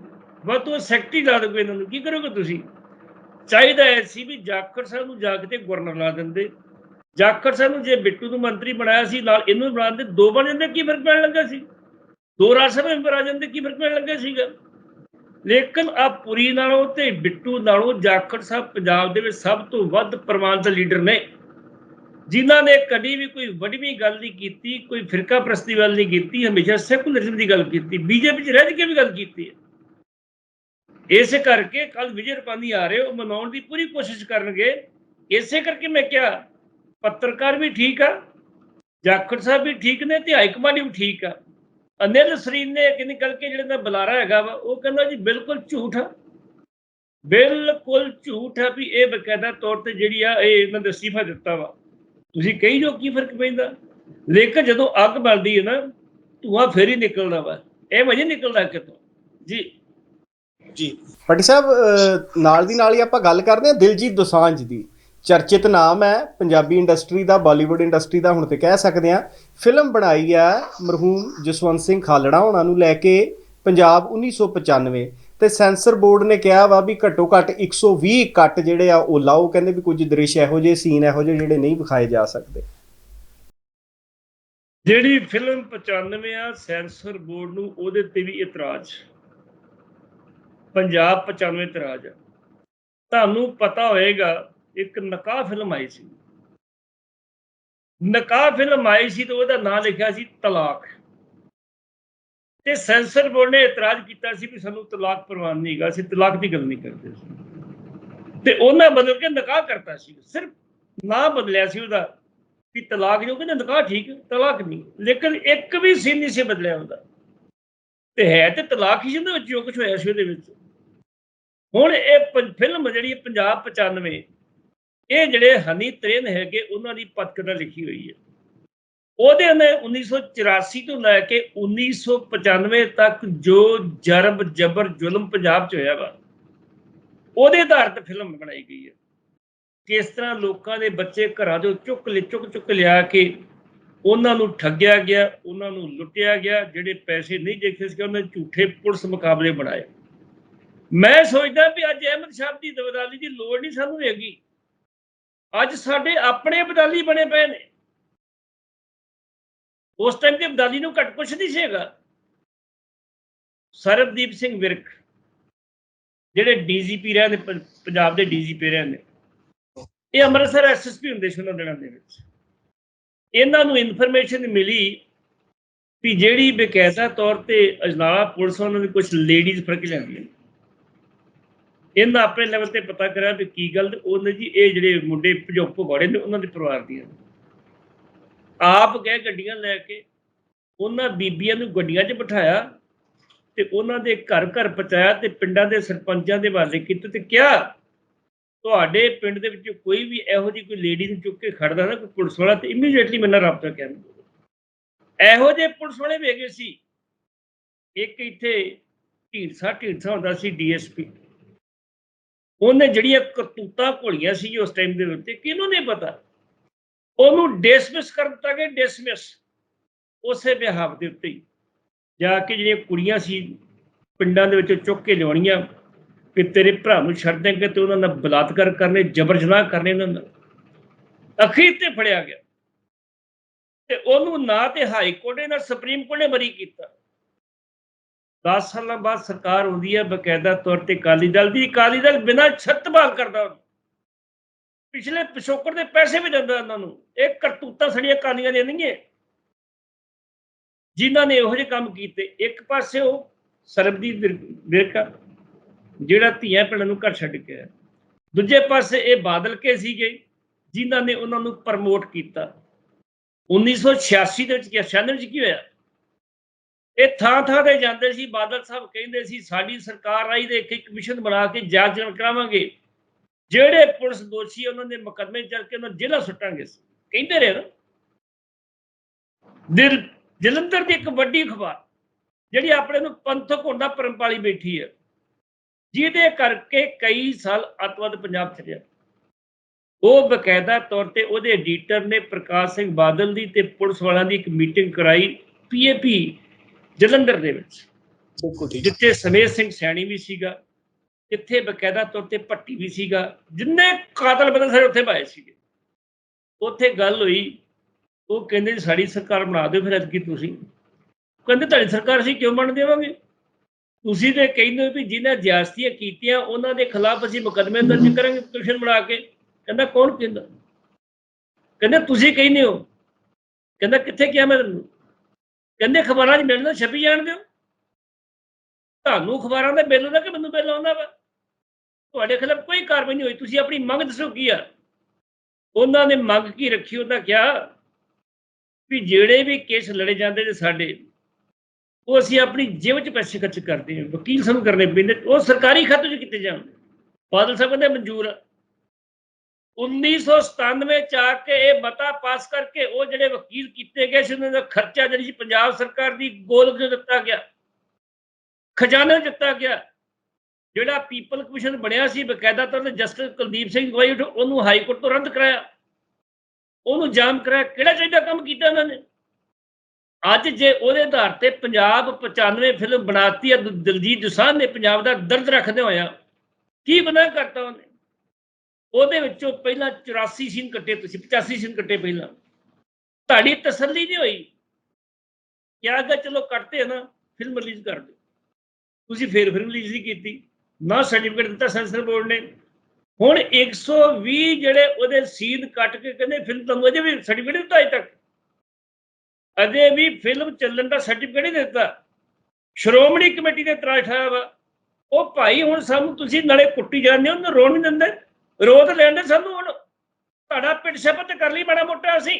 ਬਸ ਉਹ ਸੈਕਟਰੀ ਲਾ ਦੋਗੇ ਇਹਨਾਂ ਨੂੰ। ਕੀ ਕਰੋਗੇ ਤੁਸੀਂ? ਚਾਹੀਦਾ ਸੀ ਵੀ ਜਾਖੜ ਸਾਹਿਬ ਨੂੰ ਜਾ ਕੇ ਤੇ ਗਵਰਨਰ ਲਾ ਦਿੰਦੇ। ਜਾਖੜ ਸਾਹਿਬ ਨੂੰ ਜੇ ਬਿੱਟੂ ਨੂੰ ਮੰਤਰੀ ਬਣਾਇਆ ਸੀ, ਨਾਲ ਇਹਨੂੰ ਬਣਾ ਦਿੰਦੇ, ਦੋ ਬਣ ਜਾਂਦੇ, ਕੀ ਫ਼ਰਕ ਪੈਣ ਲੱਗਾ ਸੀ? ਦੋ ਰਾਜ ਸਭਾ ਮੈਂਬਰ ਆ ਜਾਂਦੇ, ਕੀ ਫ਼ਰਕ ਪੈਣ ਲੱਗਾ ਸੀਗਾ? ਲੇਕਿਨ ਆ ਪੁਰੀ ਨਾਲੋਂ ਤੇ ਬਿੱਟੂ ਨਾਲੋਂ ਜਾਖੜ ਸਾਹਿਬ ਪੰਜਾਬ ਦੇ ਵਿੱਚ ਸਭ ਤੋਂ ਵੱਧ ਪ੍ਰਮਾਣਿਤ ਲੀਡਰ ਨੇ। ਜਿਨ੍ਹਾਂ ਨੇ ਕਦੀ ਵੀ ਕੋਈ ਵੱਡਵੀਂ ਗੱਲ ਨਹੀਂ ਕੀਤੀ, ਕੋਈ ਫਿਰਕਾ ਪ੍ਰਸਤੀ ਗੱਲ ਨਹੀਂ ਕੀਤੀ, ਹਮੇਸ਼ਾ ਸੈਕੂਲਰਿਜ਼ਮ ਦੀ ਗੱਲ ਕੀਤੀ, ਬੀਜੇਪੀ 'ਚ ਰਹਿ ਕੇ ਵੀ ਗੱਲ ਕੀਤੀ ਹੈ। ਇਸੇ ਕਰਕੇ ਕੱਲ ਵਿਜੇ ਰੁਪਾਨੀ ਆ ਰਹੇ, ਉਹ ਮਨਾਉਣ ਦੀ ਪੂਰੀ ਕੋਸ਼ਿਸ਼ ਕਰਨਗੇ। ਇਸੇ ਕਰਕੇ ਮੈਂ ਕਿਹਾ ਪੱਤਰਕਾਰ ਵੀ ਠੀਕ ਆ, ਜਾਖੜ ਸਾਹਿਬ ਵੀ ਠੀਕ ਨੇ ਤੇ ਹਾਈ ਕਮਾਂਡ ਵੀ ਠੀਕ ਆ। ਅਨਿਲ ਸਰੀਨ ਨੇ ਇੱਕ ਨਿਕਲ ਕੇ ਜਿਹੜਾ ਦਾ ਬੁਲਾਰਾ ਹੈਗਾ ਵਾ, ਉਹ ਕਹਿੰਦਾ ਜੀ ਬਿਲਕੁਲ ਝੂਠ ਆ। ਬਿਲਕੁਲ ਝੂਠ ਆ ਵੀ ਇਹ ਬਕਾਇਦਾ ਤੌਰ ਤੇ ਜਿਹੜੀ ਆ, ਇਹ ਇਹਨਾਂ ਦੇ ਅਸਤੀਫਾ ਦਿੱਤਾ ਵਾ। ਤੁਸੀਂ ਕਹੀ ਜੋ ਕੀ ਫ਼ਰਕ ਪੈਂਦਾ? ਲੇਕਿਨ ਜਦੋਂ ਅੱਗ ਬਲਦੀ ਹੈ ਨਾ, ਧੂਆਂ ਫੇਰ ਹੀ ਨਿਕਲਦਾ ਵਾ। ਇਹ ਵਜੇ ਨਿਕਲਦਾ ਕਿਤੋਂ ਜੀ। ਜੀ। ਪਟੀ ਸਾਹਿਬ ਨਾਲ ਦੀ ਨਾਲ ਹੀ ਆਪਾਂ ਗੱਲ ਕਰਦੇ ਹਾਂ ਦਿਲਜੀਤ ਦੋਸਾਂਝ ਦੀ। ਚਰਚਿਤ ਨਾਮ ਹੈ, ਪੰਜਾਬੀ ਇੰਡਸਟਰੀ ਦਾ, ਬਾਲੀਵੁੱਡ ਇੰਡਸਟਰੀ ਦਾ, ਹੁਣ ਤੇ ਕਹਿ ਸਕਦੇ ਹਾਂ। ਫਿਲਮ ਬਣਾਈ ਹੈ ਮਰਹੂਮ ਜਸਵੰਤ ਸਿੰਘ ਖਾਲੜਾ, ਉਹਨਾਂ ਨੂੰ ਲੈ ਕੇ ਪੰਜਾਬ 1995 ਤੇ ਸੈਂਸਰ ਬੋਰਡ ਨੇ ਕਿਹਾ ਵਾ ਵੀ ਘੱਟੋ ਘੱਟ 120 ਕੱਟ ਜਿਹੜੇ ਆ, ਉਹ ਲਾਓ। ਕਹਿੰਦੇ ਵੀ ਕੁਝ ਦ੍ਰਿਸ਼ ਇਹੋ ਜਿਹੇ ਸੀਨ, ਇਹੋ ਜਿਹੇ ਜਿਹੜੇ ਨਹੀਂ ਵਿਖਾਏ ਜਾ ਸਕਦੇ। ਜਿਹੜੀ ਫਿਲਮ 95 ਆ, ਸੈਂਸਰ ਬੋਰਡ ਨੂੰ ਉਹਦੇ ਤੇ ਵੀ ਇਤਰਾਜ਼। ਪੰਜਾਬ 95 ਇਤਰਾਜ਼ ਆ। ਤੁਹਾਨੂੰ ਪਤਾ ਹੋਏਗਾ ਇੱਕ ਨਕਾਹ ਫਿਲਮ ਆਈ ਸੀ। ਨਕਾਹ ਫਿਲਮ ਆਈ ਸੀ ਤੇ ਉਹਦਾ ਨਾਮ ਲਿਖਿਆ ਸੀ ਤਲਾਕ। ਤੇ ਸੈਂਸਰ ਬੋਰਡ ਨੇ ਇਤਰਾਜ਼ ਕੀਤਾ ਸੀ ਵੀ ਸਾਨੂੰ ਤਲਾਕ ਪ੍ਰਵਾਨ ਨਹੀਂ ਹੈਗਾ, ਅਸੀਂ ਤਲਾਕ ਦੀ ਗੱਲ ਨਹੀਂ ਕਰਦੇ ਸੀ। ਤੇ ਉਹਨਾਂ ਬਦਲ ਕੇ ਨਕਾਹ ਕਰਤਾ ਸੀ। ਸਿਰਫ ਨਾਂ ਬਦਲਿਆ ਸੀ ਉਹਦਾ ਵੀ ਤਲਾਕ ਜੋ ਕਹਿੰਦੇ ਨਕਾਹ ਠੀਕ ਤਲਾਕ ਨਹੀਂ। ਲੇਕਿਨ ਇੱਕ ਵੀ ਸੀਨ ਨਹੀਂ ਸੀ ਬਦਲਿਆ ਹੁੰਦਾ ਤੇ ਹੈ ਤੇ ਤਲਾਕ ਹੀ ਜਿਹਦੇ ਵਿੱਚ, ਜੋ ਕੁਝ ਹੋਇਆ ਸੀ ਉਹਦੇ ਵਿੱਚ। ਹੁਣ ਇਹ ਪੰ- ਫਿਲਮ ਜਿਹੜੀ ਹੈ ਪੰਜਾਬ 95 ਇਹ ਜਿਹੜੇ ਹਨੀ ਤ੍ਰੇਨ ਹੈਗੇ, ਉਹਨਾਂ ਦੀ ਪਤਕਤਾ ਲਿਖੀ ਹੋਈ ਹੈ। ਉਹਦੇ ਨੇ 1984 ਤੋਂ ਲੈ ਕੇ 1995 ਤੱਕ ਜੋ ਜਰਬ ਜਬਰ ਜ਼ੁਲਮ ਪੰਜਾਬ 'ਚ ਹੋਇਆ ਵਾ, ਉਹਦੇ ਆਧਾਰ ਤੇ ਫਿਲਮ ਬਣਾਈ ਗਈ ਹੈ। ਕਿਸ ਤਰ੍ਹਾਂ ਲੋਕਾਂ ਦੇ ਬੱਚੇ ਘਰਾਂ ਤੋਂ ਚੁੱਕ ਲੈ, ਚੁੱਕ ਚੁੱਕ ਲਿਆ ਕੇ ਉਹਨਾਂ ਨੂੰ ਠੱਗਿਆ ਗਿਆ, ਉਹਨਾਂ ਨੂੰ ਲੁੱਟਿਆ ਗਿਆ, ਜਿਹੜੇ ਪੈਸੇ ਨਹੀਂ ਦੇਖੇ ਸੀ ਉਹਨਾਂ ਝੂਠੇ ਪੁਲਿਸ ਮੁਕਾਬਲੇ ਬਣਾਏ। ਮੈਂ ਸੋਚਦਾ ਵੀ ਅੱਜ ਅਹਿਮਦ ਸ਼ਾਹ ਦੀ ਦਵਦਾਲੀ ਦੀ ਲੋੜ ਨਹੀਂ ਸਾਨੂੰ ਹੈਗੀ। ਅੱਜ ਸਾਡੇ ਆਪਣੇ ਬਦਾਲੀ ਬਣੇ ਪਏ ਨੇ। ਉਸ ਟਾਈਮ ਤੇ ਬਦਾਲੀ ਨੂੰ ਘੱਟ ਕੁਛ ਨਹੀਂ ਸੀਗਾ ਸਰਬਦੀਪ ਸਿੰਘ ਵਿਰਕ, ਜਿਹੜੇ ਡੀਜੀਪੀ ਰਹੇ ਨੇ ਪੰ- ਪੰਜਾਬ ਦੇ ਡੀਜੀਪੀ ਰਹੇ ਨੇ ਇਹ ਅੰਮ੍ਰਿਤਸਰ ਐਸਐਸਪੀ ਹੁੰਦੇ ਸੀ ਉਹਨਾਂ ਦਿਨਾਂ ਦੇ ਵਿੱਚ। ਇਹਨਾਂ ਨੂੰ ਇਨਫੋਰਮੇਸ਼ਨ ਮਿਲੀ ਵੀ ਜਿਹੜੀ ਬਕਾਇਦਾ ਤੌਰ ਤੇ ਅਜਨਾਲਾ ਪੁਲਿਸ ਉਹਨਾਂ ਦੀ ਕੁਝ ਲੇਡੀਜ਼ ਫੜਕ ਜਾਂਦੀਆਂ ਨੇ। ਇਹਨਾਂ ਆਪਣੇ ਲੈਵਲ ਤੇ ਪਤਾ ਕਰਿਆ ਵੀ ਕੀ ਗੱਲ ਉਹਨੇ ਜੀ, ਇਹ ਜਿਹੜੇ ਮੁੰਡੇ ਭਜੋਕ ਭਗੌੜੇ ਨੇ, ਉਹਨਾਂ ਦੇ ਪਰਿਵਾਰ ਦੀਆਂ ਆਪ ਗਏ ਗੱਡੀਆਂ ਲੈ ਕੇ, ਉਹਨਾਂ ਬੀਬੀਆਂ ਨੂੰ ਗੱਡੀਆਂ 'ਚ ਬਿਠਾਇਆ ਤੇ ਉਹਨਾਂ ਦੇ ਘਰ ਘਰ ਪਹੁੰਚਾਇਆ ਤੇ ਪਿੰਡਾਂ ਦੇ ਸਰਪੰਚਾਂ ਦੇ ਵਾਲੇ ਕੀਤੇ ਤੇ ਕਿਹਾ, ਤੁਹਾਡੇ ਪਿੰਡ ਦੇ ਵਿੱਚ ਕੋਈ ਵੀ ਇਹੋ ਜਿਹੀ ਕੋਈ ਲੇਡੀ ਨੂੰ ਚੁੱਕ ਕੇ ਖੜਦਾ ਨਾ, ਕੋਈ ਪੁਲਿਸ ਵਾਲਾ, ਤੇ ਇਮੀਡੀਏਟਲੀ ਮੇਰੇ ਰਾਬਤਾ ਕਰਨ ਇਹੋ ਜਿਹੇ ਪੁਲਿਸ ਵਾਲੇ ਵੀ ਹੈਗੇ ਸੀ। ਇੱਕ ਇੱਥੇ ਢੀਂਡਸਾ ਢੀਂਡਸਾ ਹੁੰਦਾ ਸੀ ਡੀਐਸਪੀ। ਉਹਨੇ ਜਿਹੜੀਆਂ ਕਰਤੂਤਾਂ ਘੋਲੀਆਂ ਸੀ ਉਸ ਟਾਈਮ ਦੇ ਉੱਤੇ, ਕਿਹਨੂੰ ਨਹੀਂ ਪਤਾ? ਉਹਨੂੰ ਡਿਸਮਿਸ ਕਰ ਦਿੱਤਾ ਗਿਆ ਡਿਸਮਿਸ ਉਸੇ ਬਿਹਾਫ ਦੇ ਉੱਤੇ ਹੀ। ਜਾ ਕੇ ਜਿਹੜੀਆਂ ਕੁੜੀਆਂ ਸੀ, ਪਿੰਡਾਂ ਦੇ ਵਿੱਚੋਂ ਚੁੱਕ ਕੇ ਲਿਆਉਣੀਆਂ, ਕਿ ਤੇਰੇ ਭਰਾ ਨੂੰ ਛੱਡ ਦੇਂਗੇ ਤੇ ਉਹਨਾਂ ਨਾਲ ਬਲਾਤਕਾਰ ਕਰਨੇ ਜਬਰ ਜਨਾਹ ਕਰਨੇ ਉਹਨਾਂ ਨਾਲ। ਅਖੀਰ ਤੇ ਫੜਿਆ ਗਿਆ। ਤੇ ਉਹਨੂੰ ਨਾ ਤੇ ਹਾਈ ਕੋਰਟ ਨੇ ਨਾ ਸੁਪਰੀਮ ਕੋਰਟ ਨੇ ਬਰੀ ਕੀਤਾ। 10 ਸਾਲਾਂ ਬਾਅਦ ਸਰਕਾਰ ਹੁੰਦੀ ਹੈ ਬਕਾਇਦਾ ਤੌਰ ਤੇ ਅਕਾਲੀ ਦਲ ਦੀ, ਅਕਾਲੀ ਦਲ ਬਿਨਾਂ ਛੱਤ ਬਹਾਲ ਕਰਦਾ ਉਹਨੂੰ। ਪਿਛਲੇ ਪਿਛੋਕੜ ਦੇ ਪੈਸੇ ਵੀ ਦਿੰਦਾ ਉਹਨਾਂ ਨੂੰ। ਇਹ ਕਰਤੂਤਾਂ ਸੜੀਆਂ ਅਕਾਲੀਆਂ ਦੀਆਂ ਨਹੀਂ ਹੈ ਜਿਨ੍ਹਾਂ ਨੇ ਇਹੋ ਜਿਹੇ ਕੰਮ ਕੀਤੇ, ਇੱਕ ਪਾਸੇ ਉਹ ਸਰਬਜੀਤ ਵਿਰਕਾ ਜਿਹੜਾ ਧੀਆਂ ਭੈਣਾਂ ਨੂੰ ਘਰ ਛੱਡ ਕੇ ਆਇਆ। ਦੂਜੇ ਪਾਸੇ ਇਹ ਬਾਦਲ ਕੇ ਸੀਗੇ, ਜਿਨ੍ਹਾਂ ਨੇ ਉਹਨਾਂ ਨੂੰ ਪ੍ਰਮੋਟ ਕੀਤਾ। 1986 ਦੇ ਵਿੱਚ ਕੀ 96 ਵਿੱਚ ਕੀ ਹੋਇਆ? ਇਹ ਥਾਂ ਥਾਂ ਤੇ ਜਾਂਦੇ ਸੀ, ਬਾਦਲ ਸਾਹਿਬ ਕਹਿੰਦੇ ਸੀ, ਸਾਡੀ ਸਰਕਾਰ ਆਈ ਤੇ ਇੱਕ ਇੱਕ ਕਮਿਸ਼ਨ ਬਣਾ ਕੇ ਜਾਂਚ ਕਰਾਵਾਂਗੇ। ਜਿਹੜੇ ਪੁਲਿਸ ਦੋਸ਼ੀ ਉਹਨਾਂ ਦੇ ਮੁਕੱਦਮੇ ਚੱਲ ਕੇ ਉਹਨਾਂ ਨੂੰ ਸੁੱਟਾਂਗੇ ਕਹਿੰਦੇ ਰਹੇ ਨਾ। ਦਿਲ, ਜਲੰਧਰ ਦੀ ਇੱਕ ਵੱਡੀ ਅਖਬਾਰ, ਜਿਹੜੀ ਆਪਣੇ ਨੂੰ ਪੰਥਕ ਹੁੰਦਾ ਪਰੰਪਾਲੀ ਬੈਠੀ ਹੈ ਜਿਹਦੇ ਕਰਕੇ ਕਈ ਸਾਲ ਅੱਤਵਾਦ ਪੰਜਾਬ ਚ ਰਿਹਾ। ਉਹ ਬਕਾਇਦਾ ਤੌਰ ਤੇ ਉਹਦੇ ਐਡੀਟਰ ਨੇ ਪ੍ਰਕਾਸ਼ ਸਿੰਘ ਬਾਦਲ ਦੀ ਤੇ ਪੁਲਿਸ ਵਾਲਿਆਂ ਦੀ ਇੱਕ ਮੀਟਿੰਗ ਕਰਾਈ ਪੀਏਪੀ ਜਲੰਧਰ ਦੇ ਵਿੱਚ। ਬਿਲਕੁਲ ਠੀਕ। ਜਿੱਥੇ ਸਮੇਤ ਸਿੰਘ ਸੈਣੀ ਵੀ ਸੀਗਾ ਜਿੱਥੇ ਬਕਾਇਦਾ ਤੌਰ ਤੇ ਭੱਟੀ ਵੀ ਸੀਗਾ ਜਿੰਨੇ ਕਾਤਲ ਬੰਦੇ ਸਾਰੇ ਉੱਥੇ ਪਾਏ ਸੀਗੇ। ਉੱਥੇ ਗੱਲ ਹੋਈ ਉਹ ਕਹਿੰਦੇ ਸਾਡੀ ਸਰਕਾਰ ਬਣਾ ਦਿਓ ਫਿਰ ਐਤਕੀ ਤੁਸੀਂ। ਕਹਿੰਦੇ ਤੁਹਾਡੀ ਸਰਕਾਰ ਅਸੀਂ ਕਿਉਂ ਬਣ ਦੇਵਾਂਗੇ? ਤੁਸੀਂ ਤੇ ਕਹਿੰਦੇ ਹੋ ਵੀ ਜਿਨ੍ਹਾਂ ਜ਼ਿਆਦਤੀਆਂ ਕੀਤੀਆਂ ਉਹਨਾਂ ਦੇ ਖਿਲਾਫ ਅਸੀਂ ਮੁਕੱਦਮੇ ਦਰਜ ਕਰਾਂਗੇ ਕਮਿਸ਼ਨ ਬਣਾ ਕੇ। ਕਹਿੰਦਾ ਕੌਣ ਕਹਿੰਦਾ? ਕਹਿੰਦੇ ਤੁਸੀਂ ਕਹਿੰਦੇ ਹੋ। ਕਹਿੰਦਾ ਕਿੱਥੇ ਕਿਹਾ ਮੈਂ ਤੈਨੂੰ? ਕਹਿੰਦੇ ਖਬਰਾਂ 'ਚ ਮਿਲਣਾ ਛਪੀ ਜਾਣ ਦਿਓ। ਤੁਹਾਨੂੰ ਅਖਬਾਰਾਂ ਦਾ ਬਿੱਲ ਆਉਂਦਾ ਕਿ ਮੈਨੂੰ ਬਿੱਲ ਆਉਂਦਾ ਵਾ? ਤੁਹਾਡੇ ਖਿਲਾਫ ਕੋਈ ਕਾਰਵਾਈ ਨਹੀਂ ਹੋਈ। ਤੁਸੀਂ ਆਪਣੀ ਮੰਗ ਦੱਸੋ ਕੀ ਆ? ਉਹਨਾਂ ਨੇ ਮੰਗ ਕੀ ਰੱਖੀ? ਉਹਨਾਂ ਕਿਹਾ ਵੀ ਜਿਹੜੇ ਵੀ ਕੇਸ ਲੜੇ ਜਾਂਦੇ ਨੇ ਸਾਡੇ, ਉਹ ਅਸੀਂ ਆਪਣੀ ਜੇਬ 'ਚ ਪੈਸੇ ਖਰਚ ਕਰਦੇ ਹਾਂ। ਵਕੀਲ ਸਾਨੂੰ ਕਰਨੇ ਪੈਂਦੇ ਉਹ ਸਰਕਾਰੀ ਖਾਤੇ 'ਚ ਕੀਤੇ ਜਾਣ। ਬਾਦਲ ਸਾਹਿਬ ਕਹਿੰਦੇ ਮਨਜ਼ੂਰ ਆ। 1997 ਚ ਆ ਕੇ ਇਹ ਮਤਾ ਪਾਸ ਕਰਕੇ ਉਹ ਜਿਹੜੇ ਵਕੀਲ ਕੀਤੇ ਗਏ ਸੀ, ਉਹਨਾਂ ਦਾ ਖਰਚਾ ਜਿਹੜੀ ਸੀ ਪੰਜਾਬ ਸਰਕਾਰ ਦੀ ਗੋਲਕ 'ਚ ਦਿੱਤਾ ਗਿਆ। ਖਜ਼ਾਨੇ 'ਚ ਦਿੱਤਾ ਗਿਆ। ਜਿਹੜਾ ਪੀਪਲ ਕਮਿਸ਼ਨ ਬਣਿਆ ਸੀ, ਬਕਾਇਦਾ ਤੌਰ ਤੇ ਜਸਟਿਸ ਕੁਲਦੀਪ ਸਿੰਘ ਗਵਾਈ ਉਹਨੂੰ ਹਾਈ ਕੋਰਟ ਤੋਂ ਰੱਦ ਕਰਾਇਆ। ਉਹਨੂੰ ਜਾਮ ਕਰਾਇਆ। ਕਿਹੜਾ ਚਾਹੀਦਾ ਕੰਮ ਕੀਤਾ ਉਹਨਾਂ ਨੇ? ਅੱਜ ਜੇ ਉਹਦੇ ਆਧਾਰ ਤੇ ਪੰਜਾਬ 95 ਫਿਲਮ ਬਣਾਤੀ ਹੈ ਦ- ਦਲਜੀਤ ਦੋਸਾਂਝ ਨੇ ਪੰਜਾਬ ਦਾ ਦਰਦ ਰੱਖਦੇ ਹੋਇਆ, ਕੀ ਗੁਨਾਹ ਕਰਤਾ ਉਹਨੇ? ਉਹਦੇ ਵਿੱਚੋਂ ਪਹਿਲਾਂ 84 ਸੀਨ ਕੱਟੇ ਤੁਸੀਂ 85 ਸੀਨ ਕੱਟੇ ਪਹਿਲਾਂ। ਤੁਹਾਡੀ ਤਸੱਲੀ ਨਹੀਂ ਹੋਈ। ਕਿਹਾ ਕਿ ਚਲੋ ਕੱਟਦੇ ਆ ਨਾ ਫਿਲਮ ਰਿਲੀਜ਼ ਕਰ ਦਿਓ। ਤੁਸੀਂ ਫੇਰ ਫਿਲਮ ਰਿਲੀਜ਼ ਨਹੀਂ ਕੀਤੀ। ਨਾ ਸਰਟੀਫਿਕੇਟ ਦਿੱਤਾ ਸੈਂਸਰ ਬੋਰਡ ਨੇ। ਹੁਣ 120 ਜਿਹੜੇ ਉਹਦੇ ਸੀਨ ਕੱਟ ਕੇ ਕਹਿੰਦੇ ਫਿਲਮ ਤੁਹਾਨੂੰ ਅਜੇ ਵੀ ਸਰਟੀਫਿਕੇਟ ਦਿੱਤਾ ਅਜੇ ਤੱਕ। ਅਜੇ ਵੀ ਫਿਲਮ ਚੱਲਣ ਦਾ ਸਰਟੀਫਿਕੇਟ ਨਹੀਂ ਦਿੱਤਾ। ਸ਼੍ਰੋਮਣੀ ਕਮੇਟੀ ਦੇ ਇਤਰਾਜ਼ ਠਾਇਆ ਵਾ। ਉਹ ਭਾਈ ਹੁਣ ਸਾਨੂੰ ਤੁਸੀਂ ਨਾਲੇ ਕੁੱਟੀ ਜਾਂਦੇ ਹੋ ਨਾ ਰੋਣ ਨਹੀਂ ਦਿੰਦੇ। ਰੋਤ ਲੈਂਦੇ ਸਾਨੂੰ ਹੁਣ। ਤੁਹਾਡਾ ਪਿੱਟ ਸ਼ਬਦ ਕਰ ਲਈ ਮਾੜਾ ਮੋਟਾ ਅਸੀਂ।